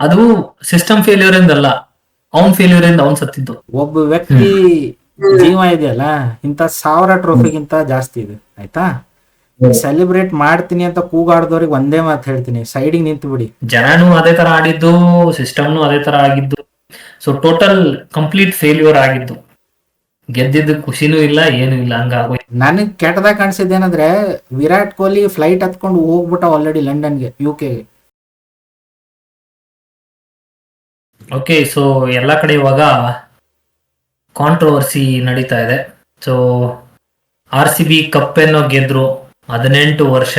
ಅದು system failure ಇಂದಲ್ಲ ಅವನ್ ಫೇಲ್ಯೂರ್ ಇಂದ ಅವ್ನ್ ಸತ್ತಿದ್ದು. ಒಬ್ಬ ವ್ಯಕ್ತಿ ಜೀವ ಇದೆಯಲ್ಲ ಇಂತ ಸಾವಿರ ಟ್ರೋಫಿಗಿಂತ ಜಾಸ್ತಿ ಇದೆ ಆಯ್ತಾ? ಸೆಲೆಬ್ರೇಟ್ ಮಾಡ್ತೀನಿ ಅಂತ ಕೂಗಾಡ್ದವ್ರಿಗೆ ಒಂದೇ ಮಾತು ಹೇಳ್ತೀನಿ ಸೈಡಿಗೆ ನಿಂತು ಬಿಡಿ ಜನನು ಅದೇ ತರ ಆಡಿದ್ದು ಸಿಸ್ಟಮ್ನು ಅದೇ ತರ ಆಗಿದ್ದು ಸೊ ಟೋಟಲ್ ಕಂಪ್ಲೀಟ್ ಫೇಲ್ಯೂರ್ ಆಗಿದ್ದು. ಗೆದ್ದಿದ್ದ ಖುಷಿನೂ ಇಲ್ಲ ಏನು ಇಲ್ಲ ಹಂಗಾಗೋ ನನಗ್ ಕೆಟ್ಟದಾಗ ಕಾಣಿಸಿದ್ದೇನಂದ್ರೆ ವಿರಾಟ್ ಕೊಹ್ಲಿ ಫ್ಲೈಟ್ ಹತ್ಕೊಂಡು ಹೋಗ್ಬಿಟ್ಟ ಆಲ್ರೆಡಿ ಲಂಡನ್ಗೆ ಯು ಕೆಗೆ ಓಕೆ ಸೊ ಎಲ್ಲ ಕಡೆ ಇವಾಗ ಕಾಂಟ್ರವರ್ಸಿ ನಡೀತಾ ಇದೆ. So R C B cup ಏನೋ ಗೆದ್ರು, ಹದಿನೆಂಟು ವರ್ಷ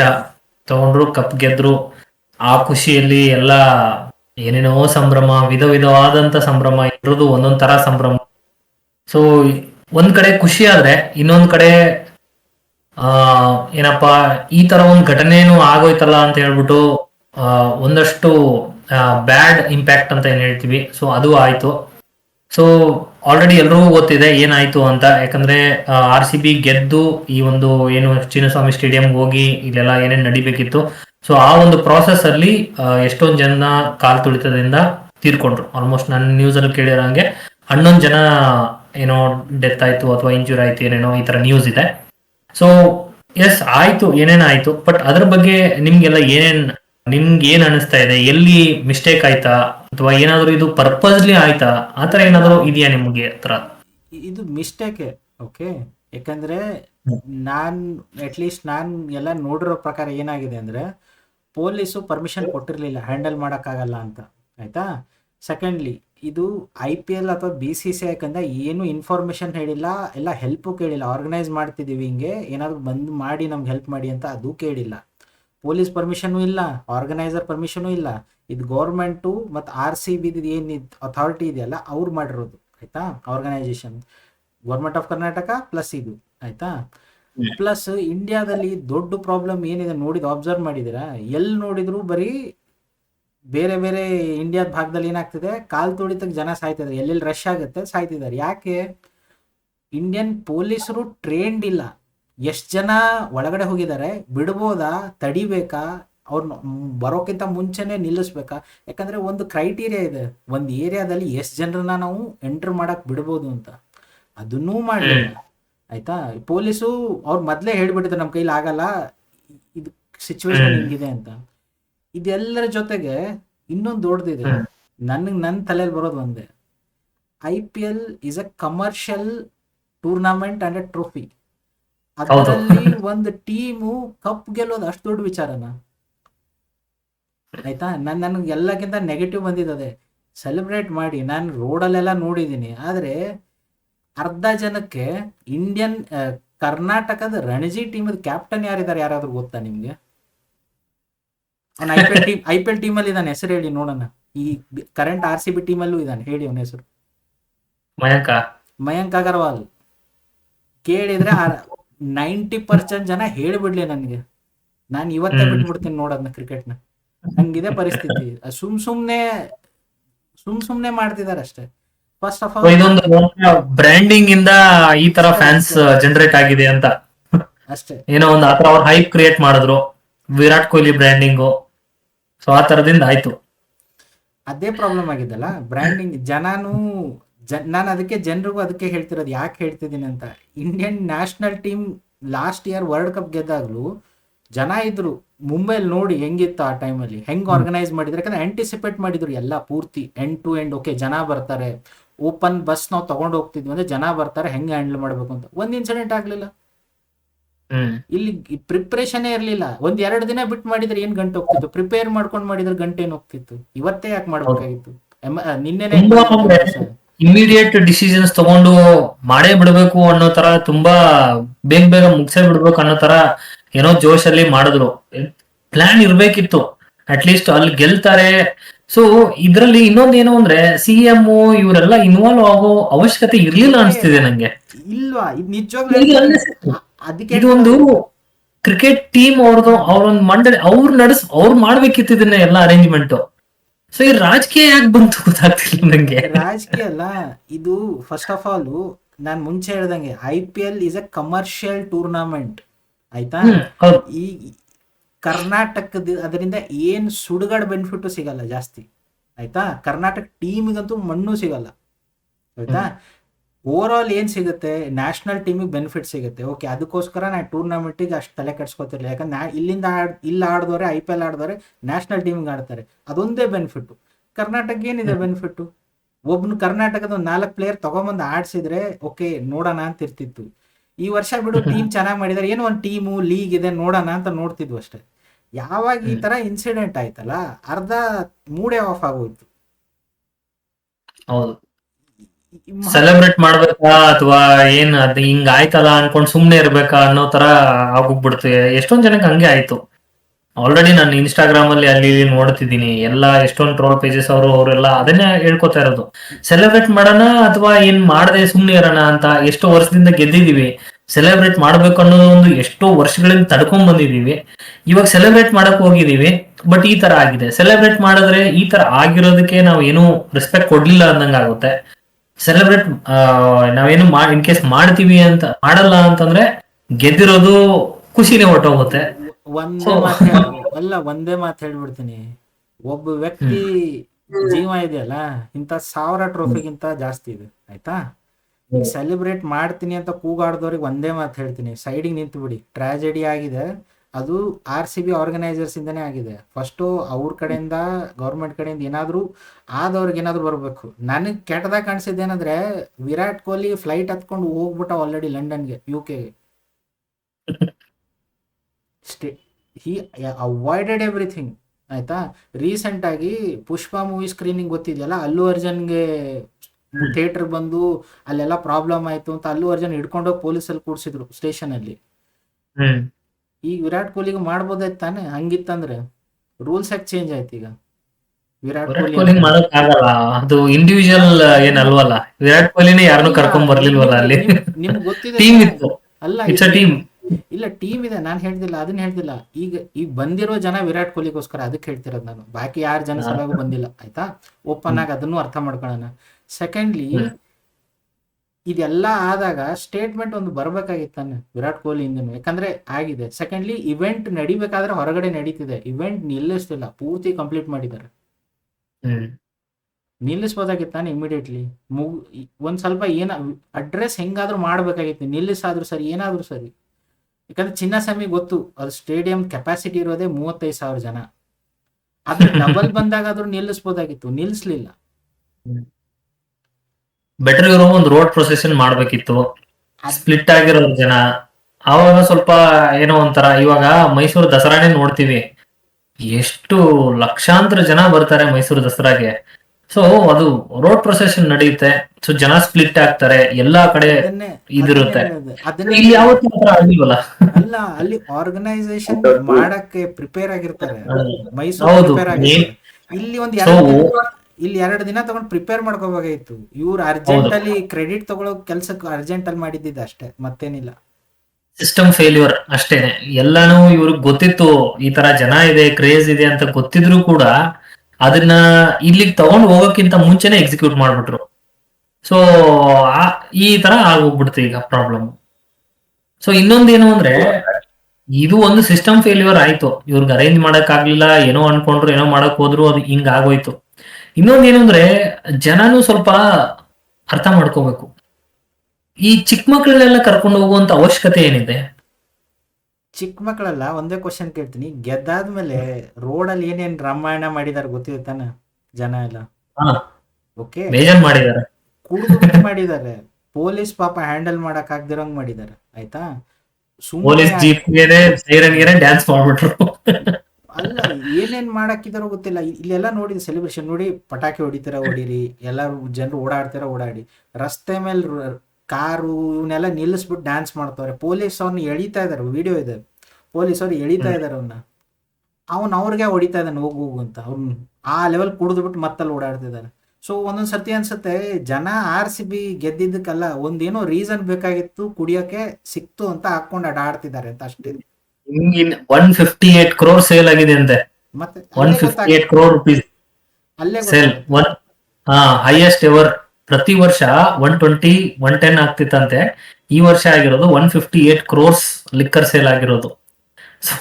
ತಗೊಂಡ್ರು ಕಪ್ ಗೆದ್ರು, ಆ ಖುಷಿಯಲ್ಲಿ ಎಲ್ಲ ಏನೇನೋ ಸಂಭ್ರಮ, ವಿಧ ವಿಧವಾದಂತ ಸಂಭ್ರಮ ಇರೋದು ಒಂದೊಂದ್ ತರ ಸಂಭ್ರಮ. ಸೊ ಒಂದ್ ಕಡೆ ಖುಷಿ ಆದ್ರೆ ಇನ್ನೊಂದ್ ಕಡೆ, ಆ, ಏನಪ್ಪಾ, ಈ ತರ ಒಂದ್ ಘಟನೆನೂ ಆಗೋಯ್ತಲ್ಲ ಅಂತ ಹೇಳ್ಬಿಟ್ಟು ಒಂದಷ್ಟು ಬ್ಯಾಡ್ ಇಂಪ್ಯಾಕ್ಟ್ ಅಂತ ಏನು ಹೇಳ್ತೀವಿ? ಸೊ ಅದು ಆಯ್ತು. ಸೊ ಆಲ್ರೆಡಿ ಎಲ್ರಿಗೂ ಗೊತ್ತಿದೆ ಏನಾಯ್ತು ಅಂತ. ಯಾಕಂದ್ರೆ ಆರ್ ಸಿ ಬಿ ಗೆದ್ದು ಈ ಒಂದು ಏನು ಚಿನ್ನಸ್ವಾಮಿ ಸ್ಟೇಡಿಯಂ ಹೋಗಿ ಇಲ್ಲೆಲ್ಲ ಏನೇನು ನಡಿಬೇಕಿತ್ತು. ಸೊ ಆ ಒಂದು ಪ್ರಾಸೆಸ್ ಅಲ್ಲಿ ಆ, ಎಷ್ಟೊಂದ್ ಜನ ಕಾಲ್ ತುಳಿತದಿಂದ ತೀರ್ಕೊಂಡ್ರು. ಆಲ್ಮೋಸ್ಟ್ ನನ್ನ ನ್ಯೂಸ್ ಅಲ್ಲಿ ಕೇಳಿರಂಗೆ ಹನ್ನೊಂದು ಜನ ಏನೋ ಡೆತ್ ಆಯ್ತು ಅಥವಾ ಇಂಜೂರ್ ಆಯ್ತು ಏನೇನೋ ಈ ತರ ನ್ಯೂಸ್ ಇದೆ. ಸೊ ಎಸ್ ಆಯ್ತು ಏನೇನಾಯ್ತು ಬಟ್ ಅದ್ರ ಬಗ್ಗೆ ನಿಮ್ಗೆಲ್ಲ ಏನೇನ್ ನಿಮ್ಗೆ ಏನ್ ಅನಿಸ್ತಾ ಇದೆ? ಎಲ್ಲಿ ಮಿಸ್ಟೇಕ್ ಆಯ್ತಾ? ಅಥವಾ ಏನಾದ್ರು ಇದು ಪರ್ಪಸ್ಲಿ ಆಯ್ತಾ? ಆತರ ಏನಾದ್ರು ಇದೆಯಾ ನಿಮ್ಗೆ ಹತ್ರ? ಇದು ಮಿಸ್ಟೇಕ್ ಓಕೆ ಯಾಕಂದ್ರೆ ನಾನ್ ಅಟ್ಲೀಸ್ಟ್ ನಾನ್ ಎಲ್ಲ ನೋಡಿರೋ ಪ್ರಕಾರ ಏನಾಗಿದೆ ಅಂದ್ರೆ ಪೊಲೀಸು ಪರ್ಮಿಷನ್ ಕೊಟ್ಟಿರ್ಲಿಲ್ಲ ಹ್ಯಾಂಡಲ್ ಮಾಡೋಕ್ಕಾಗಲ್ಲ ಅಂತ ಆಯ್ತಾ? ಸೆಕೆಂಡ್ಲಿ ಇದು ಐ ಪಿ ಎಲ್ ಅಥವಾ ಬಿ ಸಿ ಸಿ ಯಾಕಂದ್ರೆ ಏನು ಇನ್ಫಾರ್ಮೇಶನ್ ಹೇಳಿಲ್ಲ ಎಲ್ಲ ಹೆಲ್ಪು ಕೇಳಿಲ್ಲ. ಆರ್ಗನೈಸ್ ಮಾಡ್ತಿದ್ದೀವಿ ಹಿಂಗೆ ಏನಾದ್ರು ಬಂದು ಮಾಡಿ ನಮ್ಗೆ ಹೆಲ್ಪ್ ಮಾಡಿ ಅಂತ ಅದು ಕೇಳಿಲ್ಲ. ಪೊಲೀಸ್ ಪರ್ಮಿಷನು ಇಲ್ಲ ಆರ್ಗನೈಸರ್ ಪರ್ಮಿಷನು ಇಲ್ಲ. ಇದು ಗೌರ್ಮೆಂಟು ಮತ್ತು ಆರ್ ಸಿ ಬಿ ಏನು ಅಥಾರಿಟಿ ಇದೆಯಲ್ಲ ಅವ್ರು ಮಾಡಿರೋದು ಆಯ್ತಾ? Organisation government of Karnataka plus ಇದು ಆಯ್ತಾ? ಪ್ಲಸ್ ಇಂಡಿಯಾದಲ್ಲಿ ದೊಡ್ಡ ಪ್ರಾಬ್ಲಮ್ ಏನಿದೆ ನೋಡಿದ ಅಬ್ಸರ್ವ್ ಮಾಡಿದಿರಾ? ಎಲ್ಲಿ ನೋಡಿದ್ರು ಬರೀ ಬೇರೆ ಬೇರೆ ಇಂಡಿಯಾದ ಭಾಗದಲ್ಲಿ ಏನಾಗ್ತಿದೆ? ಕಾಲ್ ತೊಳಿತಕ್ಕೆ ಜನ ಸಾಯ್ತಿದ್ದಾರೆ ಎಲ್ಲೆಲ್ಲಿ ರಶ್ ಆಗುತ್ತೆ ಸಾಯ್ತಿದ್ದಾರೆ ಯಾಕೆ? ಇಂಡಿಯನ್ ಪೊಲೀಸರು ಟ್ರೇನ್ಡ್ ಇಲ್ಲ. ಎಷ್ಟು ಜನ ಒಳಗಡೆ ಹೋಗಿದ್ದಾರೆ ಬಿಡ್ಬೋದಾ ತಡಿಬೇಕಾ ಅವ್ರನ್ನ ಬರೋಕ್ಕಿಂತ ಮುಂಚೆನೆ ನಿಲ್ಲಿಸ್ಬೇಕಾ? ಯಾಕಂದ್ರೆ ಒಂದು ಕ್ರೈಟೀರಿಯಾ ಇದೆ. ಒಂದು ಏರಿಯಾದಲ್ಲಿ ಎಷ್ಟು ಜನರನ್ನ ನಾವು ಎಂಟರ್ ಮಾಡಕ್ ಬಿಡ್ಬೋದು ಅಂತ. ಅದನ್ನೂ ಮಾಡಲಿಲ್ಲ ಆಯ್ತಾ? ಪೊಲೀಸು ಅವ್ರು ಮೊದಲೇ ಹೇಳ್ಬಿಟ್ಟಿದ್ರು ನಮ್ಮ ಕೈಲಿ ಆಗಲ್ಲ ಇದು ಸಿಚುವೇಶನ್. ಹಿಂಗಿದೆ ಅಂತ. ಇದೆಲ್ಲರ ಜೊತೆಗೆ ಇನ್ನೊಂದು ದೊಡ್ಡದಿದೆ. ನನಗೆ ನನ್ನ ತಲೆಯಲ್ಲಿ ಬರೋದು ಒಂದೇ. I P L is a commercial tournament and a trophy ಅದರಲ್ಲಿ ಒಂದು ಟೀಮು ಕಪ್ ಗೆಲ್ಲೋದು ಅಷ್ಟು ದೊಡ್ಡ ವಿಚಾರನ? ಆಯ್ತಾ? ನನ್ ನನ್ಗೆ ಎಲ್ಲಕ್ಕಿಂತ ನೆಗೆಟಿವ್ ಬಂದಿದ್ದದೆ. ಸೆಲೆಬ್ರೇಟ್ ಮಾಡಿ. ನಾನು ರೋಡಲ್ಲೆಲ್ಲ ನೋಡಿದ್ದೀನಿ. ಆದರೆ ಅರ್ಧ ಜನಕ್ಕೆ ಇಂಡಿಯನ್ ಕರ್ನಾಟಕದ ರಣಜಿ ಟೀಮದ ಕ್ಯಾಪ್ಟನ್ ಯಾರಿದ್ದಾರೆ ಯಾರಾದ್ರೂ ಗೊತ್ತಾ ನಿಮ್ಗೆ? I P L team I P L ಟೀಮಲ್ಲಿ ಇದ್ದಾನೆ ಹೆಸರು ಹೇಳಿ ನೋಡೋಣ. ಈ ಕರೆಂಟ್ ಆರ್ ಸಿ ಬಿ ಟೀಮಲ್ಲೂ ಇದ್ದಾನೆ ಹೇಳಿ ಅವನ ಹೆಸರು. ಮಯಾಂಕ. ಮಯಾಂಕ್ ಅಗರ್ವಾಲ್. ಕೇಳಿದ್ರೆ ನೈಂಟಿ ಪರ್ಸೆಂಟ್ ಜನ ಹೇಳ್ಬಿಡ್ಲಿ ನನಗೆ ನಾನು ಇವತ್ತೇ. ಬಿಟ್ಬಿಡ್ತೀನಿ ನೋಡೋದ್ನ ಕ್ರಿಕೆಟ್ನ ಹಂಗಿದೆ ಪರಿಸ್ಥಿತಿ. ಸುಮ್ ಸುಮ್ನೆ ಸುಮ್ ಸುಮ್ನೆ ಮಾಡ್ತಿದಾರೆ ಅಷ್ಟೇ. ಫಸ್ಟ್ ಆಫ್ ಆಲ್ ಇದೊಂದು ಬ್ರ್ಯಾಂಡಿಂಗ್ ಇಂದ ಈ ತರ ಫ್ಯಾನ್ಸ್ ಜನರೇಟ್ ಆಗಿದೆ ಅಂತ. ಅಷ್ಟೇ. ಏನೋ ಒಂದು ಆತರ ಅವ್ರ ಹೈಪ್ ಕ್ರಿಯೇಟ್ ಮಾಡಿದ್ರು. ವಿರಾಟ್ ಕೊಹ್ಲಿ ಬ್ರ್ಯಾಂಡಿಂಗ್ ಸೊ ಆ ತರದಿಂದ ಆಯ್ತು. ಅದೇ ಪ್ರಾಬ್ಲಮ್ ಆಗಿದ್ದಲ್ಲ. ಬ್ರ್ಯಾಂಡಿಂಗ್ ಜನಾನು ಜನ್ ನಾನು ಅದಕ್ಕೆ ಜನರಿಗೂ ಅದಕ್ಕೆ ಹೇಳ್ತಿರೋದು ಯಾಕೆ ಹೇಳ್ತಿದ್ದೀನಿ ಅಂತ. Indian national team last year world cup ಗೆದ್ದಾಗಲೂ ಜನ ಇದ್ರು ಮುಂಬೈಲಿ ನೋಡಿ ಹೆಂಗಿತ್ತು ಆ ಟೈಮಲ್ಲಿ ಹೆಂಗ್ ಆರ್ಗನೈಸ್ ಮಾಡಿದ್ರು? ಯಾಕಂದ್ರೆ ಆಂಟಿಸಿಪೇಟ್ ಮಾಡಿದ್ರು ಎಲ್ಲ ಪೂರ್ತಿ. ಎಂಡ್ ಟು ಎಂಡ್ ಓಕೆ ಜನ ಬರ್ತಾರೆ. ಓಪನ್ ಬಸ್ ನಾವು ತಗೊಂಡು ಹೋಗ್ತಿದ್ವಿ ಅಂದ್ರೆ ಜನ ಬರ್ತಾರೆ ಹೆಂಗೆ ಹ್ಯಾಂಡಲ್ ಮಾಡಬೇಕು ಅಂತ. ಒಂದ್ ಇನ್ಸಿಡೆಂಟ್ ಆಗ್ಲಿಲ್ಲ. ಇಲ್ಲಿ ಪ್ರಿಪ್ರೇಷನ್ ಇರ್ಲಿಲ್ಲ. ಒಂದ್ ಎರಡು ದಿನ ಬಿಟ್ಟು ಮಾಡಿದ್ರೆ ಏನ್ ಗಂಟೆ ಹೋಗ್ತಿತ್ತು? ಪ್ರಿಪೇರ್ ಮಾಡ್ಕೊಂಡು ಮಾಡಿದ್ರೆ ಗಂಟೆ ಏನ್ ಹೋಗ್ತಿತ್ತು. ಇವತ್ತೇ ಯಾಕೆ ಮಾಡ್ಬೇಕಾಗಿತ್ತು? ನಿನ್ನೆನೇ ಇಮಿಡಿಯೇಟ್ ಡಿಸಿಷನ್ಸ್ ತಗೊಂಡು ಮಾಡೇ ಬಿಡ್ಬೇಕು ಅನ್ನೋ ತರ ತುಂಬಾ ಬೇಗ ಬೇಗ ಮುಗಿಸೇ ಬಿಡ್ಬೇಕು ಅನ್ನೋ ತರ ಏನೋ ಜೋಶಲ್ಲಿ ಮಾಡಿದ್ರು. ಪ್ಲಾನ್ ಇರ್ಬೇಕಿತ್ತು. ಅಟ್ಲೀಸ್ಟ್ ಅಲ್ಲಿ ಗೆಲ್ತಾರೆ. ಸೊ ಇದ್ರಲ್ಲಿ ಇನ್ನೊಂದ್ ಏನು ಅಂದ್ರೆ ಸಿ ಎಂ ಇವರೆಲ್ಲ ಇನ್ವಾಲ್ವ್ ಆಗೋ ಅವಶ್ಯಕತೆ ಇರ್ಲಿಲ್ಲ ಅನ್ಸ್ತಿದೆ ನಂಗೆ. ಇದೊಂದು ಕ್ರಿಕೆಟ್ ಟೀಮ್ ಅವ್ರದ್ದು ಅವ್ರೊಂದು ಮಂಡಳಿ ಅವ್ರು ನಡೆಸ್ ಅವ್ರು ಮಾಡ್ಬೇಕಿತ್ತು ಇದನ್ನ ಎಲ್ಲ ಅರೇಂಜ್ಮೆಂಟ್ ಸೊ ಈ ರಾಜಕೀಯ ಯಾಕೆ ಬಂತು ಗೊತ್ತಾಗ್ತಿಲ್ಲ ನಂಗೆ? ರಾಜಕೀಯ ಅಲ್ಲ ಇದು ಫಸ್ಟ್ ಆಫ್ ಆಲ್ ನಾನ್ ಮುಂಚೆ ಹೇಳ್ದಂಗೆ I P L is a commercial tournament ಆಯ್ತಾ? ಈ ಕರ್ನಾಟಕದ ಅದರಿಂದ ಏನ್ ಸುಡುಗಾಡ್ ಬೆನಿಫಿಟ್ ಸಿಗಲ್ಲ ಜಾಸ್ತಿ. ಆಯ್ತಾ? ಕರ್ನಾಟಕ ಟೀಮಿಗಂತೂ ಮಣ್ಣು ಸಿಗಲ್ಲ. ಆಯ್ತಾ? ಓವರ್ ಆಲ್ ಏನ್ ಸಿಗುತ್ತೆ? ನ್ಯಾಷನಲ್ ಟೀಮಿಗೆ ಬೆನಿಫಿಟ್ ಸಿಗುತ್ತೆ. ಓಕೆ ಅದಕ್ಕೋಸ್ಕರ ನಾನು ಟೂರ್ನಮೆಂಟಿಗೆ ಅಷ್ಟು ತಲೆ ಕೆಡ್ಸ್ಕೊತಿರ್ಲಿಲ್ಲ. ಯಾಕಂದ್ರೆ ಇಲ್ಲಿಂದ ಆಡ್ ಇಲ್ಲಿ ಆಡಿದವ್ರೆ ಐ ಪಿ ಎಲ್ ಆಡಿದವ್ರೆ ನ್ಯಾಷನಲ್ ಟೀಮಿಗೆ ಆಡ್ತಾರೆ. ಅದೊಂದೇ ಬೆನಿಫಿಟ್ ಕರ್ನಾಟಕ ಏನಿದೆ ಬೆನಿಫಿಟ್ ಒಬ್ನು ಕರ್ನಾಟಕದ ಒಂದು ನಾಲ್ಕು ಪ್ಲೇಯರ್ ತಗೊಂಬಂದು ಆಡ್ಸಿದ್ರೆ ಓಕೆ ನೋಡೋಣ ಅಂತ ಇರ್ತಿತ್ತು. ಈ ವರ್ಷ ಬಿಡು ಟೀಮ್ ಚೆನ್ನಾಗಿ ಮಾಡಿದಾರೆ. ಏನೋ ಒಂದು ಟೀಮು ಲೀಗ್ ಇದೆ ನೋಡೋಣ ಅಂತ ನೋಡ್ತಿದ್ವು ಅಷ್ಟೇ. ಯಾವಾಗ ಈ ತರ ಇನ್ಸಿಡೆಂಟ್ ಆಯ್ತಲ್ಲ ಅರ್ಧ ಮೂಡೇ ಆಫ್ ಆಗೋಯ್ತು. ಹೌದು. ಸೆಲೆಬ್ರೇಟ್ ಮಾಡ್ಬೇಕಾ ಅಥವಾ ಏನ್ ಅದ್ ಹಿಂಗ್ ಆಯ್ತಲ್ಲ ಅನ್ಕೊಂಡ್ ಸುಮ್ನೆ ಇರ್ಬೇಕಾ ಅನ್ನೋ ತರ ಆಗೋಗ್ಬಿಡ್ತು. ಎಷ್ಟೊಂದ್ ಜನಕ್ಕೆ ಹಂಗೆ ಆಯ್ತು. ಆಲ್ರೆಡಿ ನಾನು ಇನ್ಸ್ಟಾಗ್ರಾಮ್ ಅಲ್ಲಿ ಅಲ್ಲಿ ನೋಡ್ತಿದ್ದೀನಿ. ಎಲ್ಲ ಎಷ್ಟೊಂದ್ ಟ್ರೋಲ್ ಪೇಜಸ್ ಅವರು, ಅವರೆಲ್ಲ ಅದನ್ನೇ ಹೇಳ್ಕೊತಾ ಇರೋದು. ಸೆಲೆಬ್ರೇಟ್ ಮಾಡೋಣ ಅಥವಾ ಏನ್ ಮಾಡದೆ ಸುಮ್ನೆ ಇರೋಣ ಅಂತ ಎಷ್ಟೋ ವರ್ಷದಿಂದ ಗೆದ್ದಿದೀವಿ ಸೆಲೆಬ್ರೇಟ್ ಮಾಡ್ಬೇಕು ಅನ್ನೋದು ಒಂದು ಎಷ್ಟೋ ವರ್ಷಗಳಿಂದ ತಡ್ಕೊಂಡ್ ಬಂದಿದೀವಿ ಇವಾಗ ಸೆಲೆಬ್ರೇಟ್ ಮಾಡಕ್ ಹೋಗಿದೀವಿ ಬಟ್ ಈ ತರ ಆಗಿದೆ. ಸೆಲೆಬ್ರೇಟ್ ಮಾಡಿದ್ರೆ ಈ ತರ ಆಗಿರೋದಕ್ಕೆ ನಾವು ಏನೂ ರೆಸ್ಪೆಕ್ಟ್ ಕೊಡ್ಲಿಲ್ಲ ಅಂದಂಗ ಆಗುತ್ತೆ ಸೆಲೆಬ್ರೇಟ್ ನಾವೇನು ಇನ್ ಕೇಸ್ ಮಾಡ್ತೀವಿ ಅಂತ ಮಾಡಲ್ಲ ಅಂತಂದ್ರೆ ಗೆದ್ದಿರೋದು ಖುಷಿನೇ ಹೊಟ್ಟೋಗುತ್ತೆ ಒಂದೇ ಅಲ್ಲ ಒಂದೇ ಮಾತು ಹೇಳ್ಬಿಡ್ತೀನಿ. ಒಬ್ಬ ವ್ಯಕ್ತಿ ಜೀವ ಇದೆಯಲ್ಲ ಇಂತ ಸಾವಿರ ಟ್ರೋಫಿಗಿಂತ ಜಾಸ್ತಿ ಇದೆ ಆಯ್ತಾ? ಸೆಲೆಬ್ರೇಟ್ ಮಾಡ್ತೀನಿ ಅಂತ ಕೂಗಾಡ್ದವ್ರಿಗೆ ಒಂದೇ ಮಾತು ಹೇಳ್ತೀನಿ. ಸೈಡಿಗೆ ನಿಂತು ಬಿಡಿ ಟ್ರಾಜೆಡಿ ಆಗಿದೆ. ಅದು ಆರ್ ಸಿ ಬಿ ಆರ್ಗನೈಸರ್ಸ್ ಇಂದಾನೇ ಆಗಿದೆ. ಫಸ್ಟು ಅವ್ರ ಕಡೆಯಿಂದ ಗೌರ್ಮೆಂಟ್ ಕಡೆಯಿಂದ ಏನಾದರೂ ಆದವ್ರಿಗೆ ಏನಾದರೂ ಬರಬೇಕು. ನನಗೆ ಕೆಟ್ಟದಾಗ ಕಾಣಿಸಿದ್ದೇನಂದ್ರೆ ವಿರಾಟ್ ಕೊಹ್ಲಿ ಫ್ಲೈಟ್ ಹತ್ಕೊಂಡು ಹೋಗ್ಬಿಟ್ಟ ಆಲ್ರೆಡಿ ಲಂಡನ್ಗೆ ಯು ಕೆಗೆ ಸ್ಟೇ, ಹಿ ಅವಾಯ್ಡೆಡ್ ಎವ್ರಿಥಿಂಗ್ ಆಯ್ತಾ? ರೀಸೆಂಟ್ ಆಗಿ ಪುಷ್ಪ ಮೂವಿ ಸ್ಕ್ರೀನಿಂಗ್ ಗೊತ್ತಿದೆಯಲ್ಲ, ಅಲ್ಲು ಅರ್ಜನ್ಗೆ ಥಿಯೇಟರ್ ಬಂದು ಅಲ್ಲೆಲ್ಲ ಪ್ರಾಬ್ಲಮ್ ಆಯ್ತು ಅಂತ ಅಲ್ಲು ಅರ್ಜನ್ ಹಿಡ್ಕೊಂಡೋಗಿ ಪೊಲೀಸಲ್ಲಿ ಕೂಡಿಸಿದ್ರು ಸ್ಟೇಷನ್ ಅಲ್ಲಿ. ಈಗ ವಿರಾಟ್ ಕೊಹ್ಲಿಗೆ ಮಾಡ್ಬೋದಾಯ್ತು ತಾನೆ? ಹಂಗಿತ್ತಂದ್ರೆ ರೂಲ್ಸ್ ಯಾಕೆ ಚೇಂಜ್ ಆಯ್ತು ಈಗ? ವಿರಾಟ್ ಕೊಹ್ಲಿ ಆಗಲ್ಲ ಅದು ಇಂಡಿವಿಜುವಲ್ ಏನಲ್ವಲ್ಲ. ವಿರಾಟ್ ಕೊಹ್ಲಿನೇ ಯಾರನ್ನು ಕರ್ಕೊಂಡ್ ಬರ್ಲಿಲ್ವಲ್ಲ ಅಲ್ಲಿ? ನಿಮ್ಗೆ ಗೊತ್ತಿದೆ ಟೀಮ್? ಇತ್ತು. ಅಲ್ಲ ಇಟ್ಸ್ ಅ ಟೀಮ್ ಇಲ್ಲ ಟೀಮ್ ಇದೆ ನಾನು ಹೇಳ್ದಿಲ್ಲ ಅದನ್ನ ಹೇಳ್ತಿಲ್ಲ ಈಗ ಈಗ ಬಂದಿರೋ ಜನ ವಿರಾಟ್ ಕೊಹ್ಲಿಗೋಸ್ಕರ ಅದಕ್ಕೆ ಹೇಳ್ತಿರೋದು ನಾನು. ಬಾಕಿ ಯಾರ ಜನ ಸಲುವಾಗಿ ಬಂದಿಲ್ಲ ಆಯ್ತಾ? ಓಪನ್ ಆಗಿ ಅದನ್ನು ಅರ್ಥ ಮಾಡ್ಕೊಳ್ಳೋಣ. ಸೆಕೆಂಡ್ಲಿ. ಇದೆಲ್ಲ ಆದಾಗ ಸ್ಟೇಟ್ಮೆಂಟ್ ಒಂದು ಬರ್ಬೇಕಾಗಿತ್ತು ತಾನೆ ವಿರಾಟ್ ಕೊಹ್ಲಿ ಇಂದನು ಯಾಕಂದ್ರೆ ಆಗಿದೆ. ಸೆಕೆಂಡ್ಲಿ ಇವೆಂಟ್ ನಡಿಬೇಕಾದ್ರೆ ಹೊರಗಡೆ ನಡೀತಿದೆ. ಇವೆಂಟ್ ನಿಲ್ಲಿಸ್ತಿಲ್ಲ. ಪೂರ್ತಿ ಕಂಪ್ಲೀಟ್ ಮಾಡಿದ್ದಾರೆ. ನಿಲ್ಲಿಸ್ಬೋದಾಗಿತ್ತಾನೆ ನಿಲ್ಲಿಸ್ಬೋದಾಗಿತ್ತು ತಾನೆ ಇಮಿಡಿಯೇಟ್ಲಿ ಮುಗ್ ಒಂದ್ ಸ್ವಲ್ಪ ಏನ ಅಡ್ರೆಸ್ ಹೆಂಗಾದ್ರೂ ಮಾಡ್ಬೇಕಾಗಿತ್ತು. ನಿಲ್ಲಿಸಾದ್ರೂ ಸರಿ ಏನಾದ್ರೂ ಸರಿ. ಯಾಕಂದ್ರೆ ಚಿನ್ನಸ್ವಾಮಿ ಗೊತ್ತು ಅದು ಸ್ಟೇಡಿಯಂ ಕೆಪಾಸಿಟಿ ಇರೋದೇ ಮೂವತ್ತೈದು ಸಾವಿರ ಜನ. ಅದ್ರ ಡಬಲ್ ಬಂದಾಗಾದ್ರೂ ನಿಲ್ಲಿಸ್ಬೋದಾಗಿತ್ತು. ನಿಲ್ಲಿಸ್ಲಿಲ್ಲ ಬೆಟರ್ ಇರೋ ಒಂದು ರೋಡ್ ಪ್ರೊಸೆಷನ್ ಮಾಡ್ಬೇಕಿತ್ತು. ಸ್ಪ್ಲಿಟ್ ಆಗಿರೋ ಜನ. ಅವಾಗ ಸ್ವಲ್ಪ ಏನೋ ಒಂಥರ ಇವಾಗ ಮೈಸೂರು ದಸರಾನೇ ನೋಡ್ತೀವಿ. ಎಷ್ಟು ಲಕ್ಷಾಂತರ ಜನ ಬರ್ತಾರೆ ಮೈಸೂರು ದಸರಾಗೆ. ಸೊ ಅದು ರೋಡ್ ಪ್ರೊಸೆಷನ್ ನಡೆಯುತ್ತೆ. ಸೊ ಜನ ಸ್ಪ್ಲಿಟ್ ಆಗ್ತಾರೆ. ಎಲ್ಲಾ ಕಡೆ ಇದಿರುತ್ತೆ. ಅಲ್ಲ ಅಲ್ಲಿ ಆರ್ಗನೈಸೇಷನ್ ಮಾಡಕ್ಕೆ ಪ್ರಿಪೇರ್ ಆಗಿರ್ತಾರೆ. ಮೈಸೂರು ಇಲ್ಲಿ ಒಂದು ಇಲ್ಲಿ ಎರಡು ದಿನ ತಗೊಂಡು ಪ್ರಿಪೇರ್ ಮಾಡ್ಕೋಬೇಕಾಗಿತ್ತು ಇವ್ರು ಅರ್ಜೆಂಟ್ ಅಲ್ಲಿ ಕ್ರೆಡಿಟ್ ತಗೊಳ್ಳೋ ಕೆಲಸಕ್ಕೆ ಅರ್ಜೆಂಟ್ ಅಲ್ಲಿ ಮಾಡಿದ್ದಿದ್ದು ಅಷ್ಟೇ ಮತ್ತೇನಿಲ್ಲ. ಸಿಸ್ಟಮ್ ಫೇಲ್ಯೂರ್ ಅಷ್ಟೇನೆ ಎಲ್ಲಾನು ಇವ್ರಿಗೆ ಗೊತ್ತಿತ್ತು ಈ ತರ ಜನ ಇದೆ ಕ್ರೇಜ್ ಇದೆ ಅಂತ ಗೊತ್ತಿದ್ರು ಕೂಡ ಅದನ್ನ ಇಲ್ಲಿಗೆ ತಗೊಂಡು ಹೋಗೋಕ್ಕಿಂತ ಮುಂಚೆನೆ ಎಕ್ಸಿಕ್ಯೂಟ್ ಮಾಡ್ಬಿಟ್ರು. ಸೊ ಈ ತರ ಆಗೋಗ್ಬಿಡ್ತು ಈಗ ಪ್ರಾಬ್ಲಮ್ ಸೊ ಇನ್ನೊಂದೇನು ಅಂದ್ರೆ ಇದು ಒಂದು ಸಿಸ್ಟಮ್ ಫೇಲ್ಯೂರ್ ಆಯ್ತು. ಇವ್ರಿಗೆ ಅರೇಂಜ್ ಮಾಡಕ್ ಆಗ್ಲಿಲ್ಲ ಏನೋ ಅನ್ಕೊಂಡ್ರು ಏನೋ ಮಾಡಕ್ ಹೋದ್ರು ಅದು ಹಿಂಗ್ ಆಗೋಯ್ತು. ಇನ್ನೊಂದೇನು ಅಂದ್ರೆ ಜನನು ಸ್ವಲ್ಪ ಅರ್ಥ ಮಾಡ್ಕೋಬೇಕು. ಈ ಚಿಕ್ಕ ಮಕ್ಕಳನ್ನೆಲ್ಲ ಕರ್ಕೊಂಡು ಹೋಗುವಂತ ಅವಶ್ಯಕತೆ ಏನಿದೆ? ಚಿಕ್ಕ ಮಕ್ಕಳೆಲ್ಲ ಒಂದೇ ಕ್ವಶನ್ ಕೇಳ್ತೀನಿ. ಗೆದ್ದಾದ್ಮೇಲೆ ರೋಡಲ್ಲಿ ಏನೇನ್ ರಾಮಾಯಣ ಮಾಡಿದಾರೆ ಗೊತ್ತಿದೆ ತಾನೆ ಜನ ಎಲ್ಲ. ಓಕೆ. ಬೇಜಾರ್ ಮಾಡಿದ್ದಾರೆ. ಕುಡಿದು ಮಾಡಿದ್ದಾರೆ? ಪೊಲೀಸ್ ಪಾಪ ಹ್ಯಾಂಡಲ್ ಮಾಡಕ್ ಆಗ್ದಿರಂಗ್ ಮಾಡಿದ್ದಾರೆ. ಆಯ್ತಾ? ಪೊಲೀಸ್ ಸುಮ್ಮನೆ ಡ್ಯಾನ್ಸ್ ಮಾಡ್ಬಿಟ್ರು. ಅಲ್ಲ ಏನೇನ್ ಮಾಡಾಕಿದಾರೋ ಗೊತ್ತಿಲ್ಲ. ಇಲ್ಲೆಲ್ಲ ನೋಡಿ ಸೆಲೆಬ್ರೇಷನ್ ನೋಡಿ ಪಟಾಕಿ ಹೊಡಿತೀರ ಹೊಡೀರಿ ಎಲ್ಲರೂ ಜನರು ಓಡಾಡ್ತೀರ ಓಡಾಡಿ. ರಸ್ತೆ ಮೇಲೆ ಕಾರು ಇವನ್ನೆಲ್ಲ ನಿಲ್ಲಿಸ್ಬಿಟ್ಟು ಡ್ಯಾನ್ಸ್ ಮಾಡ್ತಾವ್ರೆ. ಪೊಲೀಸ್ ಅವ್ರನ್ನ ಎಳಿತಾ ಇದಾರೆ. ವಿಡಿಯೋ ಇದೆ. ಪೊಲೀಸ್ ಅವ್ರು ಎಳಿತಾ ಇದಾರೆ ಅವನ್ನ ಅವನ್ ಅವ್ರಿಗೆ ಹೊಡಿತಾ ಇದ್ದಾನೆ ಹೋಗು ಹೋಗು ಅಂತ. ಅವ್ನು ಆ ಲೆವೆಲ್ ಕುಡಿದ್ಬಿಟ್ಟು ಮತ್ತಲ್ಲಿ ಓಡಾಡ್ತಿದ್ದಾರೆ ಸೊ ಒಂದೊಂದ್ ಸರ್ತಿ ಅನ್ಸುತ್ತೆ ಜನ ಆರ್ ಸಿ ಬಿ ಗೆದ್ದಿದ್ದಕ್ಕಲ್ಲ ಒಂದೇನೋ ರೀಸನ್ ಬೇಕಾಗಿತ್ತು ಕುಡಿಯೋಕೆ ಸಿಕ್ತು ಅಂತ ಹಾಕೊಂಡು ಅಡಾಡ್ತಿದ್ದಾರೆ ಅಂತ ಅಷ್ಟೇ. One fifty eight crore sale ಆಗಿದೆ ಅಂತೆ. ಮತ್ತೆ one fifty. Eight crore rupees sale one ಹಾ ಹೈಯೆಸ್ಟ್ ಎವರ್ ಪ್ರತಿ ವರ್ಷ ಒನ್ ಟ್ವೆಂಟಿ ಒನ್ ಟೆನ್ ಆಗ್ತಿತ್ತಂತೆ. ಈ ವರ್ಷ ಆಗಿರೋದು one fifty eight crores liquor sale ಆಗಿರೋದು. ಸೊ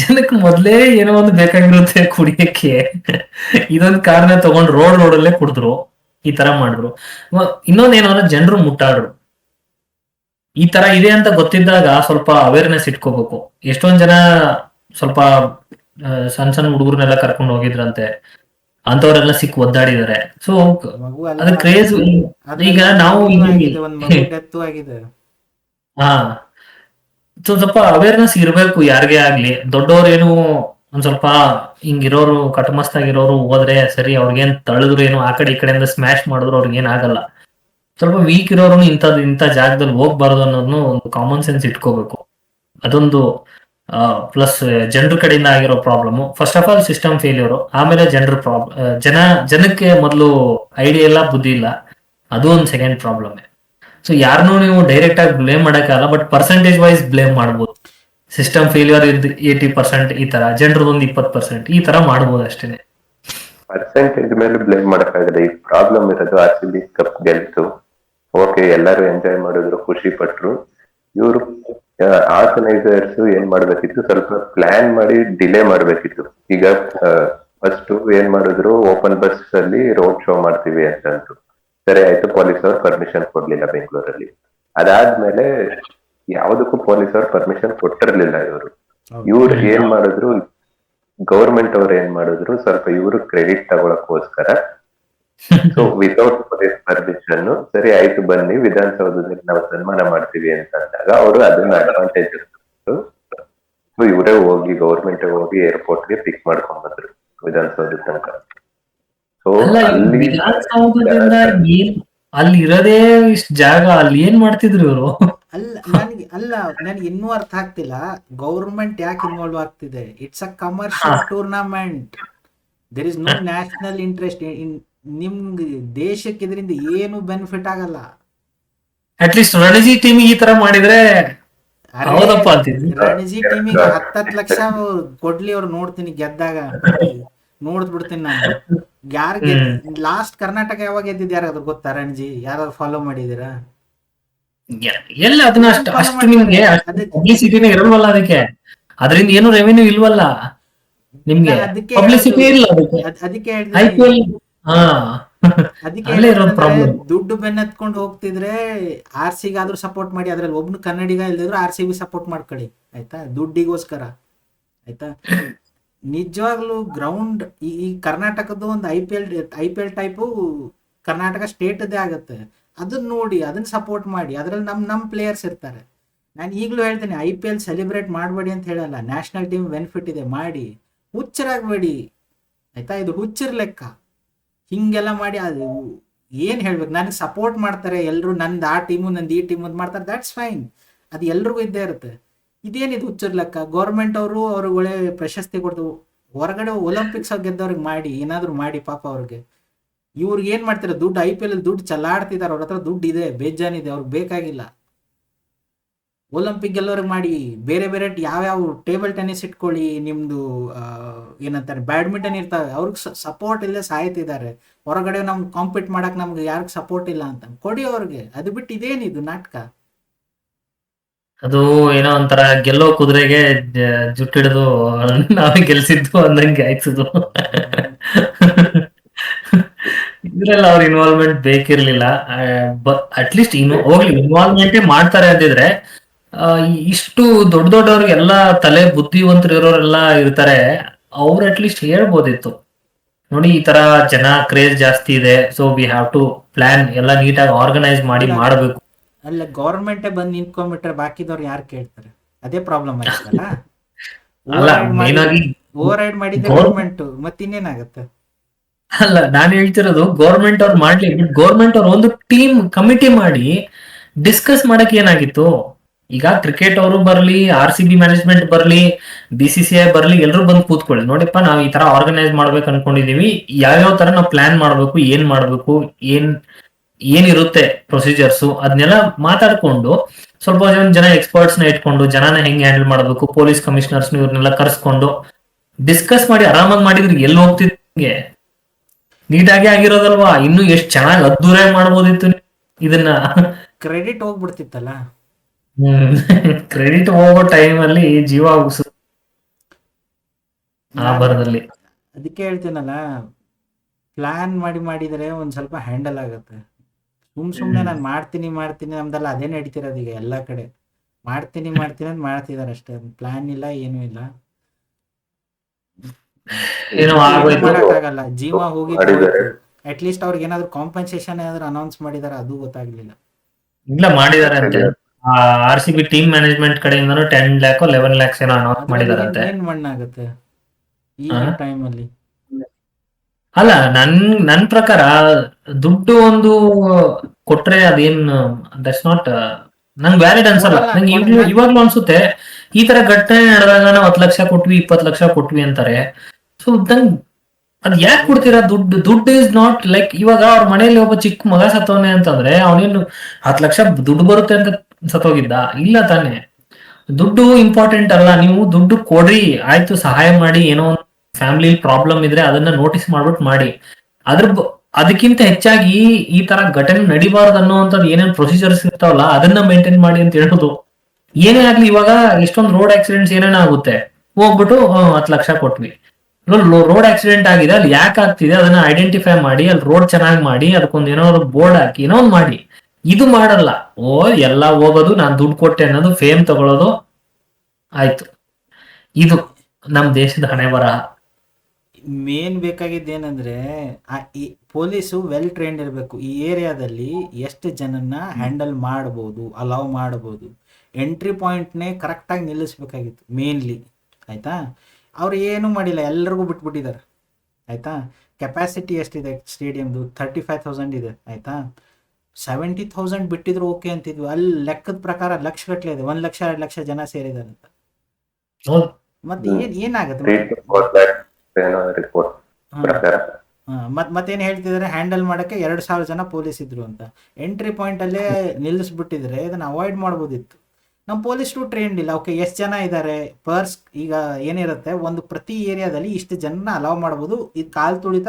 ಜನಕ್ಕೆ ಮೊದ್ಲೇ ಏನೋ ಒಂದು ಬೇಕಾಗಿರುತ್ತೆ ಕುಡಿಯಕ್ಕೆ. ಇದೊಂದು ಕಾರಣ ತಗೊಂಡು ರೋಡ್ ರೋಡಲ್ಲೇ ಕುಡಿದ್ರು ಈ ತರ ಮಾಡಿದ್ರು. ಇನ್ನೊಂದ್ ಏನೋ ಅಂದ್ರೆ ಜನರು ಮುಟ್ಟಾಡ್ರು. ಈ ತರ ಇದೆ ಅಂತ ಗೊತ್ತಿದ್ದಾಗ ಸ್ವಲ್ಪ ಅವೇರ್ನೆಸ್ ಇಟ್ಕೋಬೇಕು. ಎಷ್ಟೊಂದ್ ಜನ ಸ್ವಲ್ಪ ಸಣ್ಣ ಸಣ್ಣ ಹುಡುಗರನ್ನೆಲ್ಲ ಕರ್ಕೊಂಡು ಹೋಗಿದ್ರಂತೆ. ಅಂತವ್ರೆಲ್ಲ ಸಿಕ್ ಒದ್ದಾಡಿದಾರೆ ಸೊ ಅದ್ ಕ್ರೇಜ್ ಈಗ ನಾವು ಹಾ. ಸೊ ಸ್ವಲ್ಪ ಅವೇರ್ನೆಸ್ ಇರ್ಬೇಕು ಯಾರಿಗೆ ಆಗ್ಲಿ. ದೊಡ್ಡವ್ರೇನು ಒಂದ್ ಸ್ವಲ್ಪ ಹಿಂಗಿರೋರು ಕಟಮಸ್ತಾಗಿರೋರು ಹೋದ್ರೆ ಸರಿ ಅವ್ರಿಗೇನ್ ತಳದ್ರು ಏನು ಆ ಕಡೆ ಈ ಕಡೆಯಿಂದ ಸ್ಮ್ಯಾಶ್ ಮಾಡಿದ್ರು ಅವ್ರಿಗೇನ್ ಆಗಲ್ಲ. ಸ್ವಲ್ಪ ವೀಕ್ ಇರೋರು ಇಂಥದ್ದು ಇಂಥ ಜಾಗದಲ್ಲಿ ಹೋಗ್ಬಾರ್ದು ಅನ್ನೋದನ್ನು ಒಂದು ಕಾಮನ್ ಸೆನ್ಸ್ ಇಟ್ಕೋಬೇಕು. ಅದೊಂದು ಪ್ಲಸ್ ಜನರ ಕಡೆಯಿಂದ ಆಗಿರೋ problem first of all system failure ಆಮೇಲೆ ಜನರ ಪ್ರಾಬ್ಲಮ್ ಜನ, ಜನಕ್ಕೆ ಮೊದಲು ಐಡಿಯಾ ಇಲ್ಲ, ಬುದ್ಧಿ ಇಲ್ಲ. ಅದು ಒಂದು ಸೆಕೆಂಡ್ ಪ್ರಾಬ್ಲಮ್ ಸೊ ಯಾರನ್ನೂ ನೀವು ಡೈರೆಕ್ಟ್ ಆಗಿ ಬ್ಲೇಮ್ ಮಾಡೋಕ್ಕಾಗಲ್ಲ ಬಟ್ ಪರ್ಸೆಂಟೇಜ್ ವೈಸ್ ಬ್ಲೇಮ್ ಮಾಡ್ಬೋದು. ಸಿಸ್ಟಮ್ ಫೇಲ್ಯೂರ್ ಇದ್ ಏಯ್ಟಿ ಪರ್ಸೆಂಟ್ ಈ ತರ ಜನರದ್ದು ಇಪ್ಪತ್ತು ಪರ್ಸೆಂಟ್ ಈ ತರ ಮಾಡ್ಬೋದು ಅಷ್ಟೇನೆ. ಪರ್ಸೆಂಟೇಜ್ ಮೇಲೆ ಬ್ಲೇಮ್ ಮಾಡೋಕ್ಕಾಗಲ್ಲ ಈ ಪ್ರಾಬ್ಲಮ್ ಇರೋದು ಆರ್ ಸಿ ಬಿ ಕಪ್ ಗೆಲ್ತು. ಓಕೆ ಎಲ್ಲರೂ ಎಂಜಾಯ್ ಮಾಡಿದ್ರು, ಖುಷಿ ಪಟ್ರು. ಇವರು ಆರ್ಗನೈಸರ್ಸ್ ಏನ್ ಮಾಡ್ಬೇಕಿತ್ತು? ಸ್ವಲ್ಪ ಪ್ಲಾನ್ ಮಾಡಿ ಡಿಲೇ ಮಾಡ್ಬೇಕಿತ್ತು. ಈಗ ಫಸ್ಟ್ ಏನ್ ಮಾಡಿದ್ರು ಓಪನ್ ಬಸ್ ಅಲ್ಲಿ ರೋಡ್ ಶೋ ಮಾಡ್ತೀವಿ ಅಂತ ಅಂದ್ರು. ಸರಿ ಆಯ್ತು ಪೊಲೀಸ್ ಅವ್ರು ಪರ್ಮಿಷನ್ ಕೊಡ್ಲಿಲ್ಲ ಬೆಂಗಳೂರಲ್ಲಿ. ಅದಾದ್ಮೇಲೆ ಯಾವ್ದಕ್ಕೂ ಪೊಲೀಸ್ ಅವ್ರು ಪರ್ಮಿಷನ್ ಕೊಟ್ಟಿರ್ಲಿಲ್ಲ ಇವರು. ಇವ್ರು ಏನ್ ಮಾಡಿದ್ರು ಗೌರ್ಮೆಂಟ್ ಅವ್ರು ಏನ್ ಮಾಡಿದ್ರು ಸ್ವಲ್ಪ ಇವರು ಕ್ರೆಡಿಟ್ ತಗೊಳಕ್ಕೋಸ್ಕರ ಸೊ ವಿತೌಟ್ ಪೊಲೀಸ್ ಪರ್ಮಿಷನ್ ಸರಿ ಆಯ್ತು ಬನ್ನಿ. ವಿಧಾನಸೌಧದಲ್ಲಿ ನಾವು ಸನ್ಮಾನ ಮಾಡ್ತೀವಿ ಅಂತ ಅಂದಾಗ ಅವರು ಅದನ್ನ ಅಡ್ವಾಂಟೇಜ್ ಸೊ ಇವರೇ ಹೋಗಿ ಗೌರ್ಮೆಂಟ್ ಹೋಗಿ ಏರ್ಪೋರ್ಟ್ಗೆ ಪಿಕ್ ಮಾಡ್ಕೊಂಡ್ ಬಂದ್ರು ವಿಧಾನಸೌಧ ತನಕ. ಸೊ ಅಲ್ಲ ಅಲ್ಲಿ ವಿಧಾನಸೌಧದಿಂದ ಏನ್ ಅಲ್ಲಿ ಇರೋದೇ ಇಷ್ಟ ಜಾಗ ಅಲ್ಲಿ ಏನ್ ಮಾಡ್ತಿದ್ರು ಇವರು? ಅಲ್ಲ ನನಗೆ ಅಲ್ಲ ನನಗೆ ಇನ್ನೂ ಅರ್ಥ ಆಗ್ತಿಲ್ಲ. ಗೌರ್ಮೆಂಟ್ ಯಾಕೆ ಇನ್ವಾಲ್ವ್ ಆಗ್ತಿದೆ? It's a commercial tournament there is no national interest ನಿಮ್ಗೆ ದೇಶಕ್ಕೆ ಇದರಿಂದ ಏನು ಬೆನಿಫಿಟ್ ಆಗಲ್ಲ. ಅಟ್ಲೀಸ್ಟ್ ರಣಜಿ ಟೀಮ್ ಈ ತರ ಮಾಡಿದ್ರೆ ಹೌದಪ್ಪ ರಣಜಿ ಟೀಮಿಗೆ ಹತ್ತತ್ತು ಲಕ್ಷ ಕೊಡ್ಲಿ ಅವ್ರು ನೋಡ್ತೀನಿ ಗೆದ್ದಾಗ. ನೋಡ್ದ್ ಬಿಡ್ತೀನಿ ನಾನು. ಯಾರು ಲಾಸ್ಟ್ ಕರ್ನಾಟಕ ಯಾವಾಗ ಗೆದ್ದಿದ್ ಯಾರಾದ್ರು ಗೊತ್ತಾ ರಣಜಿ ಯಾರಾದ್ರು ಫಾಲೋ ಮಾಡಿದೀರಾ ಎಲ್ಲ ಅದನ್ನ ಅಷ್ಟು ಅಷ್ಟು ನಿಮ್ಗೆ. ಪಬ್ಲಿಸಿಟಿನೇ ಇರಲ್ವಲ್ಲ ಅದಕ್ಕೆ? ಅದರಿಂದ ಏನು ರೆವಿನ್ಯೂ ಇಲ್ವಲ್ಲ ನಿಮ್ಗೆ? ಪಬ್ಲಿಸಿಟಿ. ಇಲ್ಲ ಅದಕ್ಕೆ. ಅದ್- ಅದಕ್ಕೆ ಅದಕ್ಕೆ. ದುಡ್ಡು ಬೆನ್ನತ್ಕೊಂಡು ಹೋಗ್ತಿದ್ರೆ ಆರ್ ಸಿಗಾದ್ರೂ ಸಪೋರ್ಟ್ ಮಾಡಿ ಅದ್ರಲ್ಲಿ ಒಬ್ನು ಕನ್ನಡಿಗ ಇಲ್ದಿದ್ರು ಆರ್ ಸಿ ಬಿ ಸಪೋರ್ಟ್ ಮಾಡ್ಕೊಳ್ಳಿ ಆಯ್ತಾ? ದುಡ್ಡಿಗೋಸ್ಕರ ಆಯ್ತಾ? ನಿಜವಾಗ್ಲೂ ಗ್ರೌಂಡ್ ಈ ಈ ಕರ್ನಾಟಕದ ಒಂದು I P L I P L type Karnataka ಸ್ಟೇಟದ್ದೇ ಆಗುತ್ತೆ. ಅದನ್ನ ನೋಡಿ ಅದನ್ನ ಸಪೋರ್ಟ್ ಮಾಡಿ ಅದ್ರಲ್ಲಿ ನಮ್ ನಮ್ ಪ್ಲೇಯರ್ಸ್ ಇರ್ತಾರೆ. ನಾನು ಈಗಲೂ ಹೇಳ್ತೇನೆ ಐ ಪಿ ಎಲ್ ಸೆಲೆಬ್ರೇಟ್ ಮಾಡಬೇಡಿ ಅಂತ ಹೇಳಲ್ಲ. ನ್ಯಾಷನಲ್ ಟೀಮ್ ಬೆನಿಫಿಟ್ ಇದೆ ಮಾಡಿ. ಹುಚ್ಚರಾಗಬೇಡಿ ಆಯ್ತಾ? ಇದು ಹುಚ್ಚರ್ ಲೆಕ್ಕ. ಹಿಂಗೆಲ್ಲ ಮಾಡಿ ಅದು ಏನು ಹೇಳ್ಬೇಕು? ನನಗೆ ಸಪೋರ್ಟ್ ಮಾಡ್ತಾರೆ ಎಲ್ಲರೂ ನಂದು ಆ ಟೀಮು ನಂದು ಈ ಟೀಮು ಮಾಡ್ತಾರೆ ದಟ್ಸ್ ಫೈನ್ ಅದು ಎಲ್ರಿಗೂ ಇದ್ದೇ ಇರುತ್ತೆ. ಇದೇನಿದು ಹುಚ್ಚರ್ ಲೆಕ್ಕ? ಗೌರ್ಮೆಂಟ್ ಅವರು ಒಳ್ಳೆ ಪ್ರಶಸ್ತಿ ಕೊಡ್ತು ಹೊರಗಡೆ ಒಲಿಂಪಿಕ್ಸ್ ಗೆದ್ದವ್ರಿಗೆ ಮಾಡಿ, ಏನಾದರೂ ಮಾಡಿ ಪಾಪ ಅವ್ರಿಗೆ. ಇವ್ರಿಗೆ ಏನು ಮಾಡ್ತಾರೆ? ದುಡ್ಡು ಐ ಪಿ ಎಲ್ ದುಡ್ಡು ಚಲಾಡ್ತಿದ್ದಾರೆ ಅವ್ರ ಹತ್ರ ದುಡ್ಡು ಇದೆ ಬೇಜಾನಿದೆ ಅವ್ರಿಗೆ ಬೇಕಾಗಿಲ್ಲ. ಒಲಿಂಪಿಕ್ ಗೆಲ್ಲೋರಿಗೆ ಮಾಡಿ ಬೇರೆ ಬೇರೆ ಯಾವ್ಯಾವ ಟೇಬಲ್ ಟೆನ್ನಿಸ್ ಇಟ್ಕೊಳ್ಳಿ ನಿಮ್ದು ಆ, ಏನಂತಾರೆ ಬ್ಯಾಡ್ಮಿಂಟನ್ ಇರ್ತಾವೆ ಅವ್ರಿಗೆ ಸಪೋರ್ಟ್ ಇಲ್ಲದೆ ಸಾಯ್ತಿದ್ದಾರೆ. ಹೊರಗಡೆ ನಮ್ಗೆ ಕಾಂಪೀಟ್ ಮಾಡಕ್ ನಮ್ಗೆ ಯಾರಿಗೆ ಸಪೋರ್ಟ್ ಇಲ್ಲ ಅಂತ ಕೊಡಿ ಅವ್ರಿಗೆ. ಅದು ಬಿಟ್ಟು ಇದೇನಿದು ನಾಟಕ? ಅದು ಏನೋ ಒಂಥರ ಗೆಲ್ಲೋ ಕುದುರೆಗೆ ಜುಟ್ಟಿಡಿದು ನಾವೇ ಗೆಲ್ಸಿದ್ದು ಅಂದಂಗೆ ಆಯ್ತದು. ಇದ್ರಲ್ಲಿ ಅವ್ರ ಇನ್ವಾಲ್ವ್ಮೆಂಟ್ ಬೇಕಿರ್ಲಿಲ್ಲ. ಅಟ್ಲೀಸ್ಟ್ ಇನ್ನು ಹೋಗ್ಲಿ ಇನ್ವಾಲ್ವ್ಮೆಂಟೇ ಮಾಡ್ತಾರೆ ಅಂದಿದ್ರೆ ಆ, ಇಷ್ಟು ದೊಡ್ಡ ದೊಡ್ಡವ್ರಿಗೆಲ್ಲ ತಲೆ ಬುದ್ಧಿವಂತರು ಇರೋರೆಲ್ಲ ಇರ್ತಾರೆ ಅವ್ರು ಅಟ್ಲೀಸ್ಟ್ ಹೇಳ್ಬೋದಿತ್ತು. ನೋಡಿ ಈ ತರ ಜನ ಕ್ರೇಜ್ ಜಾಸ್ತಿ ಇದೆ so we have to plan ಎಲ್ಲ ನೀಟಾಗಿ ಆರ್ಗನೈಸ್ ಮಾಡಿ ಮಾಡಬೇಕು. ಅಲ್ಲ ಗೌರ್ಮೆಂಟ್ ಬಂದು ನಿಂತ್ಕೊಂಡ್ಬಿಟ್ರೆ ಬಾಕಿದವ್ರು ಯಾರು ಕೇಳ್ತಾರೆ? ಅದೇ ಪ್ರಾಬ್ಲಮ್ ಆಯ್ತಲ್ಲ ಓವರ್ ರೈಡ್ ಮಾಡಿದ್ರೆ ಗೌರ್- ಗೌರ್ಮೆಂಟ್ ಮತ್ತಿನ್ನೇನಾಗತ್ತೆ? ಅಲ್ಲ ನಾನು ಹೇಳ್ತಿರೋದು ಗೌರ್ಮೆಂಟ್ ಅವ್ರು ಮಾಡ್ಲಿ ಬಟ್ ಗೌರ್ಮೆಂಟ್ ಅವ್ರು ಒಂದು ಟೀಮ್ ಕಮಿಟಿ ಮಾಡಿ ಡಿಸ್ಕಸ್ ಮಾಡಕ್ ಏನಾಗಿತ್ತು? ಈಗ ಕ್ರಿಕೆಟ್ ಅವರು ಬರ್ಲಿ ಆರ್ ಸಿ ಬಿ ಮ್ಯಾನೇಜ್ಮೆಂಟ್ ಬರ್ಲಿ ಬಿ ಸಿ ಬರ್ಲಿ ಎಲ್ಲರೂ ಬಂದು ಕೂತ್ಕೊಳ್ಳಿ. ನೋಡಿಪ್ಪ, ನಾವು ಈ ತರ ಆರ್ಗನೈಸ್ ಮಾಡ್ಬೇಕು ಅನ್ಕೊಂಡಿದೀವಿ. ಯಾವ್ಯಾವ ತರ ನಾವು ಪ್ಲಾನ್ ಮಾಡ್ಬೇಕು, ಏನ್ ಮಾಡ್ಬೇಕು, ಏನ್, ಏನಿರುತ್ತೆ ಪ್ರೊಸೀಜರ್ಸ್ ಅದನ್ನೆಲ್ಲ ಮಾತಾಡ್ಕೊಂಡು ಸ್ವಲ್ಪ ಜನ ಜನ ಎಕ್ಸ್ಪರ್ಟ್ಸ್ನ ಇಟ್ಕೊಂಡು, ಜನನ ಹೆಂಗ್ ಹ್ಯಾಂಡಲ್ ಮಾಡಬೇಕು ಪೊಲೀಸ್ ಕಮಿಷನರ್ಸ್ ಇವ್ರನ್ನೆಲ್ಲ ಕರ್ಸ್ಕೊಂಡು ಡಿಸ್ಕಸ್ ಮಾಡಿ ಆರಾಮಾಗಿ ಮಾಡಿದ್ರೆ ಎಲ್ಲಿ ಹೋಗ್ತಿದ್ಗೆ ನೀಟಾಗಿ ಆಗಿರೋದಲ್ವಾ? ಇನ್ನು ಎಷ್ಟು ಚೆನ್ನಾಗಿ ಅದ್ದೂರ ಮಾಡ್ಬೋದಿತ್ತು ಇದನ್ನ? ಕ್ರೆಡಿಟ್ ಹೋಗ್ಬಿಡ್ತಿತ್ತಲ್ಲ? ಕ್ರೆಡಿಟ್ ಹೋಗೋ ಟೈಮ್ ಅಲ್ಲಿ ಜೀವ ಆ ಬರದಲ್ಲಿ. ಅದಕ್ಕೆ ಹೇಳ್ತೀನಲ್ಲ ಪ್ಲಾನ್ ಮಾಡಿ ಮಾಡಿದರೆ ಒಂದ್ ಸ್ವಲ್ಪ ಹ್ಯಾಂಡಲ್ ಆಗುತ್ತೆ. ಸುಮ್ ಸುಮ್ನೆ ನಾನು ಮಾಡ್ತೀನಿ ಮಾಡ್ತೀನಿ ನಮ್ದೆಲ್ಲ ಅದೇ ನಡೀತಿರೋದು ಈಗ ಎಲ್ಲಾ ಕಡೆ. ಮಾಡ್ತೀನಿ ಮಾಡ್ತೀನಿ ಅಂತ ಮಾಡ್ತಿದಾರೆ ಅಷ್ಟೇ. ಪ್ಲಾನ್ ಇಲ್ಲ ಏನೂ ಇಲ್ಲ. ಏನೋ ಆಗೋಯ್ತು. ಮಾಡಕ್ಕಾಗಲ್ಲ. ಜೀವ ಹೋಗಿ ಅಟ್ಲೀಸ್ಟ್ ಅಟ್ ಲೀಸ್ಟ್ ಅವ್ರಿಗೆ ಏನಾದ್ರು ಕಾಂಪನ್ಸೇಷನ್ ಏನಾದ್ರು ಅನೌನ್ಸ್ ಮಾಡಿದಾರೆ ಅದು ಗೊತ್ತಾಗ್ಲಿಲ್ಲ. ಇಲ್ಲ ಮಾಡಿದಾರೆ ಅಂತೆ R C B team management ಕಡೆಯಿಂದನೂ ಟೆನ್ ಲ್ಯಾಕ್ ಲೆವೆನ್ ಲ್ಯಾಕ್ಸ್ ಏನೋ ಅನೌನ್ಸ್ ಮಾಡಿದಾರಂತೆ. ಏನ್ ಮಣ್ಣಾಗುತ್ತೆ ಈ ಹಾ? ಟೈಮ್ ಅಲ್ಲಿ. ಅಲ್ಲ ನನ್ ನನ್ ಪ್ರಕಾರ ದುಡ್ಡು ಒಂದು ಕೊಟ್ರೆ ಅದೇನ್ ದಟ್ಸ್ ನಾಟ್ ನಂಗೆ ವ್ಯಾಲಿಡ್ ಅನ್ಸಲ್ಲ. ನಂಗೆ ಇವಾಗ್ಲೂ ಕೊಡಲ್ಲ. ಇವಾಗ್ಲೂ ಅನ್ಸುತ್ತೆ ಈ ತರ ಘಟನೆ ನಡೆದಾಗ ನಾವು ಹತ್ತು ಲಕ್ಷ ಕೊಟ್ವಿ ಇಪ್ಪತ್ತು ಲಕ್ಷ ಕೊಟ್ವಿ ಅಂತಾರೆ. ಸೊ ನಂಗ್ ಅದ್ ಯಾಕೆ ಕೊಡ್ತೀರಾ ದುಡ್ಡು? ದುಡ್ಡು ಇಸ್ ನಾಟ್ ಲೈಕ್ ಇವಾಗ ಅವ್ರ ಮನೆಯಲ್ಲಿ ಒಬ್ಬ ಚಿಕ್ಕ ಮಗ ಸತ್ತವನೆ ಅಂತಂದ್ರೆ ಅವನೇನು ಹತ್ತು ಲಕ್ಷ ದುಡ್ಡು ಬರುತ್ತೆ ಅಂತ ಸತ್ತೋಗಿದ್ದ? ಇಲ್ಲ ತಾನೆ. ದುಡ್ಡು ಇಂಪಾರ್ಟೆಂಟ್ ಅಲ್ಲ, ನೀವು ದುಡ್ಡು ಕೊಡ್ರಿ, ಆಯ್ತು, ಸಹಾಯ ಮಾಡಿ, ಏನೋ ಒಂದು ಫ್ಯಾಮಿಲಿ ಪ್ರಾಬ್ಲಮ್ ಇದ್ರೆ ಅದನ್ನ ನೋಟಿಸ್ ಮಾಡ್ಬಿಟ್ಟು ಮಾಡಿ. ಅದ್ರ ಅದಕ್ಕಿಂತ ಹೆಚ್ಚಾಗಿ ಈ ತರ ಘಟನೆ ನಡಿಬಾರ್ದು ಅನ್ನೋಂಥದ್ದು ಏನೇನ್ ಪ್ರೊಸೀಜರ್ಸ್ ಇರ್ತಾವಲ್ಲ, ಅದನ್ನ ಮೇಂಟೈನ್ ಮಾಡಿ ಅಂತ ಹೇಳೋದು. ಏನೇ ಆಗ್ಲಿ ಇವಾಗ ಎಷ್ಟೊಂದು ರೋಡ್ ಆಕ್ಸಿಡೆಂಟ್ಸ್ ಏನೇನೋ ಆಗುತ್ತೆ. ಹೋಗ್ಬಿಟ್ಟು ಹತ್ತು ಲಕ್ಷ ಕೊಟ್ವಿ. ರೋಡ್ ಆಕ್ಸಿಡೆಂಟ್ ಆಗಿದೆ, ಅಲ್ಲಿ ಯಾಕೆ ಆಗ್ತಿದೆ? ಅದನ್ನ ಐಡೆಂಟಿಫೈ ಮಾಡಿ, ಅಲ್ಲಿ ರೋಡ್ ಚೆನ್ನಾಗಿ ಮಾಡಿ ಅದಕ್ಕೊಂದು ಏನೋ ಬೋರ್ಡ್ ಹಾಕಿ, ಏನೋ ಒಂದು ಮಾಡಿ. ಇದು ಮಾಡಲ್ಲ. ಓ, ಎಲ್ಲ ಹೋಗೋದು, ನಾನು ದುಡ್ಡು ಕೊಟ್ಟೆ ಅನ್ನೋದು ಫೇಮ್ ತಗೊಳ್ಳೋದು ಆಯ್ತು. ಇದು ನಮ್ಮ ದೇಶದ ಹಣೆ ಬರಹ ಮೇನ್ ಬೇಕಾಗಿದ್ದು ಏನಂದ್ರೆ ಆ, ಈ ಪೊಲೀಸು ವೆಲ್ ಟ್ರೈನ್ಡ್ ಇರಬೇಕು. ಈ ಏರಿಯಾದಲ್ಲಿ ಎಷ್ಟು ಜನನ್ನ ಹ್ಯಾಂಡಲ್ ಮಾಡಬಹುದು ಅಲೌ ಮಾಡಬಹುದು ಎಂಟ್ರಿ ಪಾಯಿಂಟ್ನೇ ಕರೆಕ್ಟಾಗಿ ನಿಲ್ಲಿಸ್ಬೇಕಾಗಿತ್ತು ಮೇನ್ಲಿ ಆಯ್ತಾ? ಅವ್ರು ಏನೂ ಮಾಡಿಲ್ಲ, ಎಲ್ರಿಗೂ ಬಿಟ್ಬಿಟ್ಟಿದ್ದಾರೆ ಆಯ್ತಾ? ಕೆಪಾಸಿಟಿ ಎಷ್ಟಿದೆ ಸ್ಟೇಡಿಯಮ್ದು ಥರ್ಟಿ ಫೈವ್ ತೌಸಂಡ್ ಇದೆ. ಆಯ್ತಾ? ಸೆವೆಂಟಿ ತೌಸಂಡ್ ಬಿಟ್ಟಿದ್ರು ಓಕೆ ಅಂತಿದ್ವಿ. ಅಲ್ಲಿ ಲೆಕ್ಕದ ಪ್ರಕಾರ ಲಕ್ಷ ಗಟ್ಟಲೆ ಇದೆ. ಒಂದ್ ಲಕ್ಷ ಎರಡು ಲಕ್ಷ ಜನ ಸೇರಿದ್ದಾರೆ ಅಂತ. ಮತ್ತೆ ಏನ್ ಏನಾಗುತ್ತೆ? ಟು ಮತ್ ಮತ್ತೇನ್ ಹೇಳ್ತಿದಾರೆ? ಹ್ಯಾಂಡಲ್ ಮಾಡಕ್ಕೆ ಎರಡ್ ಸಾವಿರ ಜನ ಪೊಲೀಸ್ ಇದ್ರು ಅಂತ. ಎಂಟ್ರಿ ಪಾಯಿಂಟ್ ಅಲ್ಲೇ ನಿಲ್ಲಿಸ್ಬಿಟ್ಟಿದ್ರೆ ಇದನ್ನ ಅವಾಯ್ಡ್ ಮಾಡ್ಬೋದಿತ್ತು. ನಮ್ಮ ಪೊಲೀಸ್ರು ಟ್ರೈನ್ಡ್ ಇಲ್ಲ. ಓಕೆ ಎಷ್ಟು ಜನ ಇದ್ದಾರೆ ಪರ್ಸ್ ಈಗ ಏನಿರುತ್ತೆ? ಒಂದು ಪ್ರತಿ ಏರಿಯಾದಲ್ಲಿ ಇಷ್ಟು ಜನ ಅಲೌ ಮಾಡ್ಬೋದು. ಇದು ಕಾಲ್ ತುಳಿತ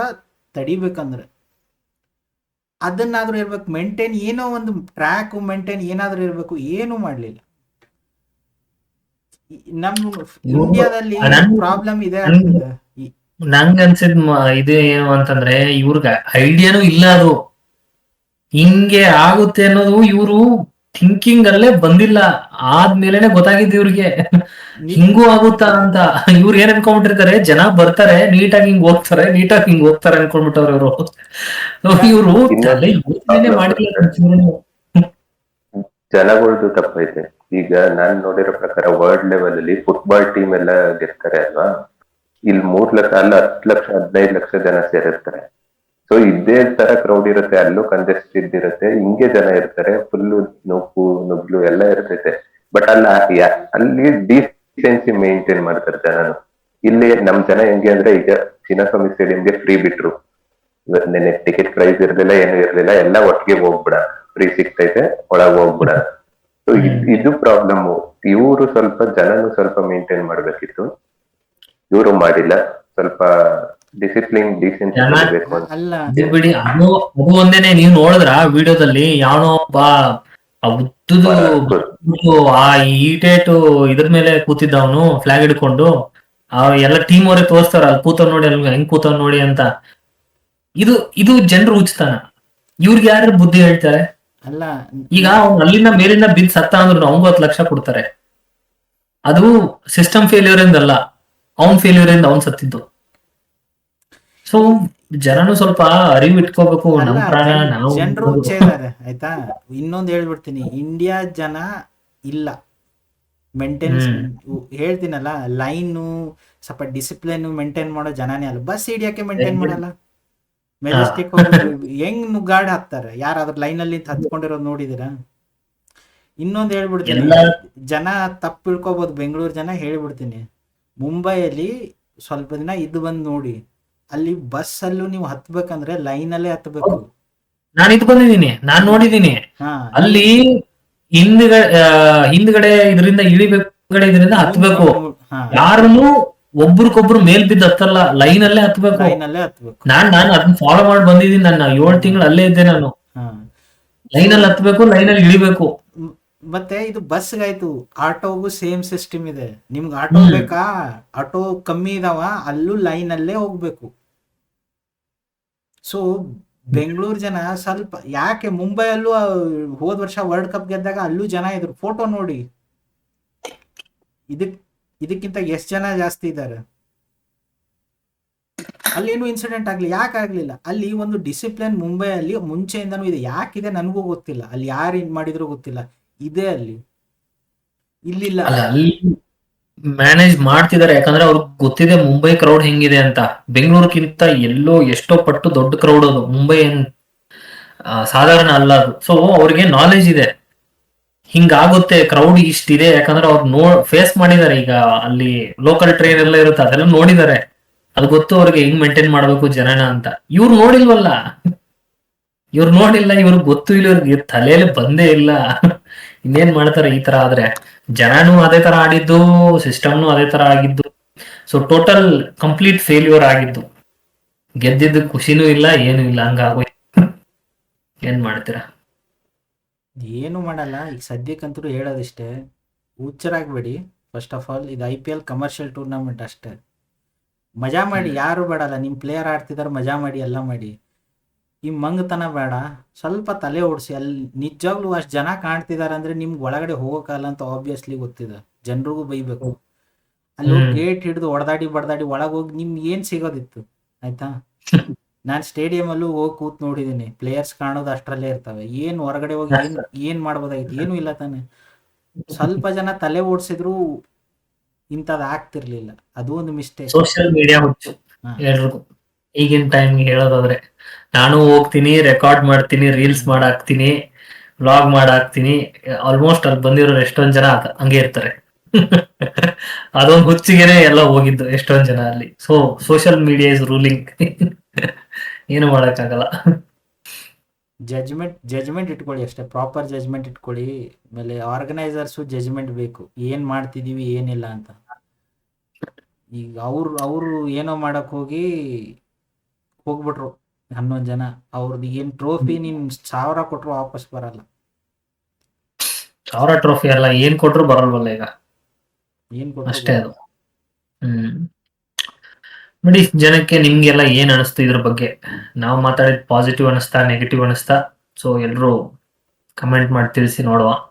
ತಡಿಬೇಕಂದ್ರೆ. ಅದನ್ನಾದ್ರೂ ಇರ್ಬೇಕು ಮೇಂಟೈನ್ ಏನೋ ಒಂದು ಟ್ರ್ಯಾಕ್ ಮೇಂಟೈನ್ ಏನಾದರೂ ಇರ್ಬೇಕು ಏನು ಮಾಡ್ಲಿಲ್ಲ. ನಮ್ಮ ಇಂಡಿಯಾದಲ್ಲಿ ಪ್ರಾಬ್ಲಮ್ ಇದೆ ನಂಗ್ ಅನ್ಸಿದ್ ಇದು ಏನು ಅಂತಂದ್ರೆ ಇವ್ರಿಗೆ ಐಡಿಯಾನು ಇಲ್ಲ ಅದು. ಹಿಂಗೆ ಆಗುತ್ತೆ ಅನ್ನೋದು ಇವರು ಥಿಂಕಿಂಗ್ ಅಲ್ಲೇ ಬಂದಿಲ್ಲ. ಆದ್ಮೇಲೆನೆ ಗೊತ್ತಾಗಿದ್ದು ಇವ್ರಿಗೆ. ಹಿಂಗೂ ಆಗುತ್ತಾ ಅಂತ. ಇವ್ರು ಏನ್ ಅನ್ಕೊಂಡ್ಬಿಟ್ಟಿರ್ತಾರೆ ಜನ ಬರ್ತಾರೆ ನೀಟಾಗಿ ಹಿಂಗ್ ಹೋಗ್ತಾರೆ ನೀಟಾಗಿ ಹಿಂಗ್ ಹೋಗ್ತಾರೆ ಅನ್ಕೊಂಡ್ಬಿಟ್ಟವ್ರ ಇವರು. ಇವ್ರು ಯೋಚನೆ ಮಾಡಿಲ್ಲ. ಜನಗಳದ್ದು ತಪ್ಪೈತೆ. ಈಗ ನಾನ್ ನೋಡಿರೋ ಪ್ರಕಾರ ವರ್ಲ್ಡ್ ಲೆವೆಲ್ ಅಲ್ಲಿ ಫುಟ್ಬಾಲ್ ಟೀಮ್ ಎಲ್ಲ ಗೆಲ್ತಾರೆ ಅಲ್ವಾ? ಇಲ್ಲಿ ಮೂರ್ ಲಕ್ಷ ಅಲ್ಲ ಹತ್ತು ಲಕ್ಷ ಹದಿನೈದು ಲಕ್ಷ ಜನ ಸೇರಿರ್ತಾರೆ. ಸೊ ಇದೇ ತರ ಕ್ರೌಡ್ ಇರುತ್ತೆ ಅಲ್ಲೂ ಕಂಜೆಸ್ಟೆಡ್ ಇರುತ್ತೆ ಹಿಂಗೆ ಜನ ಇರ್ತಾರೆ ಫುಲ್ಲು ನುಗ್ಗು ನುಗ್ಲು ಎಲ್ಲ ಇರ್ತೈತೆ. ಬಟ್ ಅಲ್ಲ ಅಲ್ಲಿ ಡಿಸೆನ್ಸಿ ಮೇಂಟೈನ್ ಮಾಡ್ತಾರೆ ಜನನು ಇಲ್ಲಿ ನಮ್ ಜನ ಹೆಂಗೆ ಅಂದ್ರೆ ಈಗ ಚಿನ್ನಸ್ವಾಮಿ ಸ್ಟೇಡಿಯಂಗೆ ಫ್ರೀ ಬಿಟ್ರು. ನೆನೆ ಟಿಕೆಟ್ ಪ್ರೈಸ್ ಇರ್ಲಿಲ್ಲ ಏನು ಇರ್ಲಿಲ್ಲ ಎಲ್ಲ ಒಟ್ಟಿಗೆ ಹೋಗ್ಬಿಡ. ಫ್ರೀ ಸಿಗ್ತೈತೆ ಒಳಗ್ ಹೋಗ್ಬಿಡ. ಸೊ ಇದು ಪ್ರಾಬ್ಲಮ್ ಇವರು ಸ್ವಲ್ಪ ಜನನು ಸ್ವಲ್ಪ ಮೇಂಟೈನ್ ಮಾಡ್ಬೇಕಿತ್ತು. ಇವರು ಮಾಡಿಲ್ಲ ಸ್ವಲ್ಪ ಡಿಸಿಪ್ಲಿನ್ ಡೀಸೆನ್ಸಿ ಅಲ್ಲ. ಬಿಡಿ ಅದು ಅದು ಒಂದೇನೆ ನೀವು ನೋಡಿದ್ರ ವಿಡಿಯೋದಲ್ಲಿ? ಯಾವನೋ ಒಬ್ಬ ಉದ್ದುದು ಬಿಟ್ಟು ಆ ಈಟೇಟು ಇದ್ರ ಮೇಲೆ ಕೂತಿದ್ದ ಅವನು ಫ್ಲಾಗ್ ಹಿಡ್ಕೊಂಡು ಆ ಎಲ್ಲ ಟೀಮ್ ಅವರೇ ತೋರಿಸ್ತಾರ ಅಲ್ಲಿ ಕೂತವ್ ನೋಡಿ ಅಲ್ಲಿ ಹೆಂಗ್ ಕೂತವ್ ನೋಡಿ ಅಂತ. ಇದು ಇದು ಜನರು ಉಚಿತನ. ಇವ್ರಿಗೆ ಯಾರು ಬುದ್ಧಿ ಹೇಳ್ತಾರೆ? ಅಲ್ಲ. ಈಗ ಅವ್ನು ಅಲ್ಲಿಂದ ಮೇಲಿಂದ ಬಿದ್ದು ಸತ್ತ ಅಂದ್ರು ಅವ್ನಿಗೂ ಹತ್ತು ಲಕ್ಷ ಕೊಡ್ತಾರೆ. ಅದು ಸಿಸ್ಟಮ್ ಫೇಲ್ಯೂರ್ ಇಂದಲ್ಲ ಅವನ್ ಫೇಲ್ಯೂರ್ ಇಂದ ಅವ್ನ್ ಸತ್ತಿದ್ದು. ಸೊ ಜನನು ಸ್ವಲ್ಪ ಅರಿವು ಇಟ್ಕೋಬೇಕು ಪ್ರಾಣ ನಾವು ಜನರು ಆಯ್ತಾ? ಇನ್ನೊಂದು ಹೇಳ್ಬಿಡ್ತೀನಿ. ಇಂಡಿಯಾ ಜನ ಇಲ್ಲ. ಮೇಂಟೈನ್ಸ್ ಹೇಳ್ತೀನಲ್ಲ ಲೈನು ಸ್ವಲ್ಪ ಡಿಸಿಪ್ಲಿನ್ ಮೇಂಟೈನ್ ಮಾಡೋ ಜನನೇ ಅಲ್ಲ. ಬಸ್ ಹಿಡಿಯಕ್ಕೆ ಮೇಂಟೈನ್ ಮಾಡಲ್ಲ. ಮೆಜೆಸ್ಟಿಕ್ ಹೆಂಗ್ ನುಗ್ಗಾಡ್ ಹಾಕ್ತಾರೆ? ಯಾರಾದ್ರೂ ಲೈನ್ ಅಲ್ಲಿ ಹತ್ಕೊಂಡಿರೋದು ನೋಡಿದಿರಾ? ಇನ್ನೊಂದು ಹೇಳ್ಬಿಡ್ತೀನಿ. ಜನ ತಪ್ಪು ತಿಳ್ಕೊಬೋದು ಬೆಂಗಳೂರು ಜನ ಹೇಳ್ಬಿಡ್ತೀನಿ. ಮುಂಬೈಯಲ್ಲಿ ಸ್ವಲ್ಪ ದಿನ ಇದು ಬಂದು ನೋಡಿ. ಅಲ್ಲಿ ಬಸ್ ಅಲ್ಲೂ ನೀವು ಹತ್ಬೇಕಂದ್ರೆ ಲೈನ್ ಅಲ್ಲೇ ಹತ್ಬೇಕು. ನಾನು ಇದು ಬಂದಿದ್ದೀನಿ ನಾನ್ ನೋಡಿದೀನಿ ಹಾ. ಅಲ್ಲಿ ಹಿಂದ್ಗಡೆ ಹಿಂದ್ಗಡೆ ಇದರಿಂದ ಇಳಿಬೇಕಡೆ ಇದರಿಂದ ಹತ್ಬೇಕು. ಯಾರನ್ನು ಒಬ್ರಿಗೊಬ್ರು ಮೇಲ್ ಬಿದ್ದು ಹತ್ತಲ್ಲ ಲೈನ್ ಅಲ್ಲೇ ಹತ್ಬೇಕು. ಲೈನ್ ಅಲ್ಲೇ ಹತ್ಬೇಕು. ನಾನ್ ನಾನು ಅದನ್ನ ಫಾಲೋ ಮಾಡಿ ಬಂದಿದ್ದೀನಿ ನನ್ನ ಏಳು ತಿಂಗಳು ಅಲ್ಲೇ ಇದ್ದೆ ನಾನು. ಲೈನ್ ಅಲ್ಲಿ ಹತ್ಬೇಕು ಲೈನ್ ಅಲ್ಲಿ ಇಳಿಬೇಕು. ಮತ್ತೆ ಇದು ಬಸ್ಗಾಯ್ತು ಆಟೋಗೂ ಸೇಮ್ ಸಿಸ್ಟಮ್ ಇದೆ. ನಿಮ್ಗೆ ಆಟೋ ಬೇಕಾ? ಆಟೋ ಕಮ್ಮಿ ಇದಾವ ಅಲ್ಲೂ ಲೈನ್ ಅಲ್ಲೇ ಹೋಗ್ಬೇಕು. ಸೊ ಬೆಂಗಳೂರು ಜನ ಸ್ವಲ್ಪ, ಯಾಕೆ ಮುಂಬೈಯಲ್ಲೂ ಹೋದ್ ವರ್ಷ ವರ್ಲ್ಡ್ ಕಪ್ ಗೆದ್ದಾಗ ಅಲ್ಲೂ ಜನ ಇದ್ರು. ಫೋಟೋ ನೋಡಿ. ಇದಕ್, ಇದಕ್ಕಿಂತ ಎಷ್ಟು ಜನ ಜಾಸ್ತಿ ಇದ್ದಾರೆ? ಅಲ್ಲೇನು ಇನ್ಸಿಡೆಂಟ್ ಆಗ್ಲಿ, ಯಾಕೆ ಆಗ್ಲಿಲ್ಲ? ಅಲ್ಲಿ ಒಂದು ಡಿಸಿಪ್ಲಿನ್ ಮುಂಬೈಯಲ್ಲಿ ಮುಂಚೆಯಿಂದನೂ ಇದೆ. ಯಾಕಿದೆ ನನಗೂ ಗೊತ್ತಿಲ್ಲ. ಅಲ್ಲಿ ಯಾರು ಮಾಡಿದ್ರು ಗೊತ್ತಿಲ್ಲ. ಇದೆ ಅಲ್ಲಿ. ಇಲ್ಲಿಲ್ಲ. ಮ್ಯಾನೇಜ್ ಮಾಡ್ತಿದ್ದಾರೆ ಯಾಕಂದ್ರೆ ಅವ್ರಿಗೆ ಗೊತ್ತಿದೆ ಮುಂಬೈ ಕ್ರೌಡ್ ಹೆಂಗಿದೆ ಅಂತ. ಬೆಂಗಳೂರಿಗಿಂತ ಎಲ್ಲೋ ಎಷ್ಟೋ ಪಟ್ಟು ದೊಡ್ಡ ಕ್ರೌಡ್ ಅದು. ಮುಂಬೈ ಏನ್ ಸಾಧಾರಣ ಅಲ್ಲ ಅದು. ಸೊ ಅವ್ರಿಗೆ ನಾಲೆಜ್ ಇದೆ. ಹಿಂಗಾಗುತ್ತೆ ಕ್ರೌಡ್ ಇಷ್ಟಿದೆ. ಯಾಕಂದ್ರೆ ಅವ್ರು ನೋ ಫೇಸ್ ಮಾಡಿದ್ದಾರೆ ಈಗ ಅಲ್ಲಿ ಲೋಕಲ್ ಟ್ರೈನ್ ಎಲ್ಲ ಇರುತ್ತೆ. ಅದೆಲ್ಲ ನೋಡಿದ್ದಾರೆ ಅದು ಗೊತ್ತು ಅವ್ರಿಗೆ ಹೆಂಗ್ ಮೇಂಟೈನ್ ಮಾಡ್ಬೇಕು ಜನನ ಅಂತ. ಇವ್ರು ನೋಡಿಲ್ವಲ್ಲ. ಇವ್ರು ನೋಡಿಲ್ಲ, ಇವ್ರಿಗೆ ಗೊತ್ತು ಇಲ್ಲ. ಇವ್ರಿಗೆ ತಲೆಯಲ್ಲಿ ಬಂದೇ ಇಲ್ಲ. ಇನ್ನೇನ್ ಮಾಡ್ತಾರೆ ಈ ತರ ಆದ್ರೆ? ಜನನು ಅದೇ ತರ ಆಡಿದ್ದು ಸಿಸ್ಟಮ್ನು ಅದೇ ತರ ಆಗಿದ್ದು. ಸೊ ಟೋಟಲ್ ಕಂಪ್ಲೀಟ್ ಫೇಲ್ಯೂರ್ ಆಗಿದ್ದು. ಗೆದ್ದಿದ್ದು ಖುಷಿನೂ ಇಲ್ಲ ಏನು ಇಲ್ಲ ಹಂಗಾಗೋ ಏನ್ ಮಾಡ್ತೀರಾ? ಏನು ಮಾಡಲ್ಲ ಈಗ ಸದ್ಯಕ್ಕಂತೂ ಹೇಳೋದಿಷ್ಟೇ ಹುಚ್ಚರಾಗ್ಬೇಡಿ. ಫಸ್ಟ್ ಆಫ್ ಆಲ್ ಇದು I P L commercial tournament ಅಷ್ಟೇ. ಮಜಾ ಮಾಡಿ ಯಾರು ಬೇಡಲ್ಲ ನಿಮ್ಮ ಪ್ಲೇಯರ್ ಆಡ್ತಿದಾರೆ ಮಜಾ ಮಾಡಿ ಎಲ್ಲ ಮಾಡಿ. ಈ ಮಂಗತನ ಬೇಡ. ಸ್ವಲ್ಪ ತಲೆ ಓಡಿಸಿ. ಅಲ್ಲಿ ನಿಜವಾಗ್ಲೂ ಅಷ್ಟು ಜನ ಕಾಣ್ತಿದಾರೆ ಅಂದ್ರೆ ನಿಮ್ಗೆ ಒಳಗಡೆ ಹೋಗೋಕ್ಕಲ್ಲ ಅಂತ ಆಬ್ವಿಯಸ್ಲಿ ಗೊತ್ತಿದೆ. ಜನರಿಗೂ ಬೈಬೇಕು. ಅಲ್ಲಿ. ಗೇಟ್ ಹಿಡಿದು ಹೊಡೆದಾಡಿ ಬಡ್ದಾಡಿ ಒಳಗೆ ಹೋಗಿ ನಿಮ್ಗೆ ಏನು ಸಿಗೋದಿತ್ತು? ಆಯ್ತಾ? ನಾನು ಸ್ಟೇಡಿಯಂ ಅಲ್ಲೂ ಹೋಗಿ ಕೂತ್ ನೋಡಿದೀನಿ. ಪ್ಲೇಯರ್ಸ್ ಕಾಣೋದು ಅಷ್ಟರಲ್ಲೇ ಇರ್ತವೆ. ಏನ್ ಹೊರಗಡೆ ಹೋಗಿ ಏನ್ ಏನ್ ಮಾಡ್ಬೋದಾಗಿತ್ತು ಏನು ಇಲ್ಲ ತಾನೆ. ಸ್ವಲ್ಪ ಜನ ತಲೆ ಓಡಿಸಿದ್ರು ಇಂಥದ್ದು ಆಗ್ತಿರ್ಲಿಲ್ಲ. ಅದು ಒಂದು ಮಿಸ್ಟೇಕ್ ಸೋಷಿಯಲ್ ಮೀಡಿಯಾ ಈಗಿನ ಟೈಮ್ಗೆ ಹೇಳೋದಾದ್ರೆ, ನಾನು ಹೋಗ್ತೀನಿ ರೆಕಾರ್ಡ್ ಮಾಡ್ತೀನಿ ರೀಲ್ಸ್ ಮಾಡಾಕ್ತೀನಿ ವ್ಲಾಗ್ ಮಾಡಾಕ್ತೀನಿ ಆಲ್ಮೋಸ್ಟ್ ಅಲ್ಲಿ ಬಂದಿರೋರು ಎಷ್ಟೊಂದ್ ಜನ ಹಂಗೆ ಇರ್ತಾರೆ. ಅದೊಂದು ಹುಚ್ಚಿಗೆನೆ ಎಲ್ಲ ಹೋಗಿದ್ದು ಎಷ್ಟೊಂದ್ ಜನ ಅಲ್ಲಿ. So social media is ruling ಏನು ಮಾಡಕ್ಕಾಗಲ್ಲ. ಜಜ್ಮೆಂಟ್ ಜಜ್ಮೆಂಟ್ ಇಟ್ಕೊಳ್ಳಿ ಅಷ್ಟೇ ಪ್ರಾಪರ್ ಜಜ್ಮೆಂಟ್ ಇಟ್ಕೊಳ್ಳಿ, ಆಮೇಲೆ ಆರ್ಗನೈಸರ್ಸು ಜಜ್ಮೆಂಟ್ ಬೇಕು, ಏನ್ ಮಾಡ್ತಿದೀವಿ, ಏನಿಲ್ಲ ಅಂತ. ಈಗ ಅವ್ರು, ಅವರು ಏನೋ ಮಾಡಕ್ ಹೋಗಿ ಹೋಗ್ಬಿಟ್ರು ಹನ್ನೊಂದು ಜನ. ಅವ್ರದ್ದು ಏನ್ ಟ್ರೋಫಿ ನೀನ್ ಸಾವಿರ ಕೊಟ್ರು ವಾಪಸ್ ಬರಲ್ಲ. ಸಾವಿರ ಟ್ರೋಫಿ ಅಲ್ಲ ಏನ್ ಕೊಟ್ರು ಬರಲ್ವಲ್ಲ ಈಗ? ಏನ್ ಕೊಟ್ಟರು ಅಷ್ಟೇ ಅದು. ಹ್ಮ್. ನೋಡಿ ಜನಕ್ಕೆ ನಿಮ್ಗೆಲ್ಲ ಏನ್ ಅನಿಸ್ತು ಇದ್ರ ಬಗ್ಗೆ? ನಾವು ಮಾತಾಡಿದ್ ಪಾಸಿಟಿವ್ ಅನಿಸ್ತಾ ನೆಗೆಟಿವ್ ಅನಿಸ್ತಾ ಸೊ ಎಲ್ರು ಕಮೆಂಟ್ ಮಾಡಿ ತಿಳಿಸಿ ನೋಡುವ.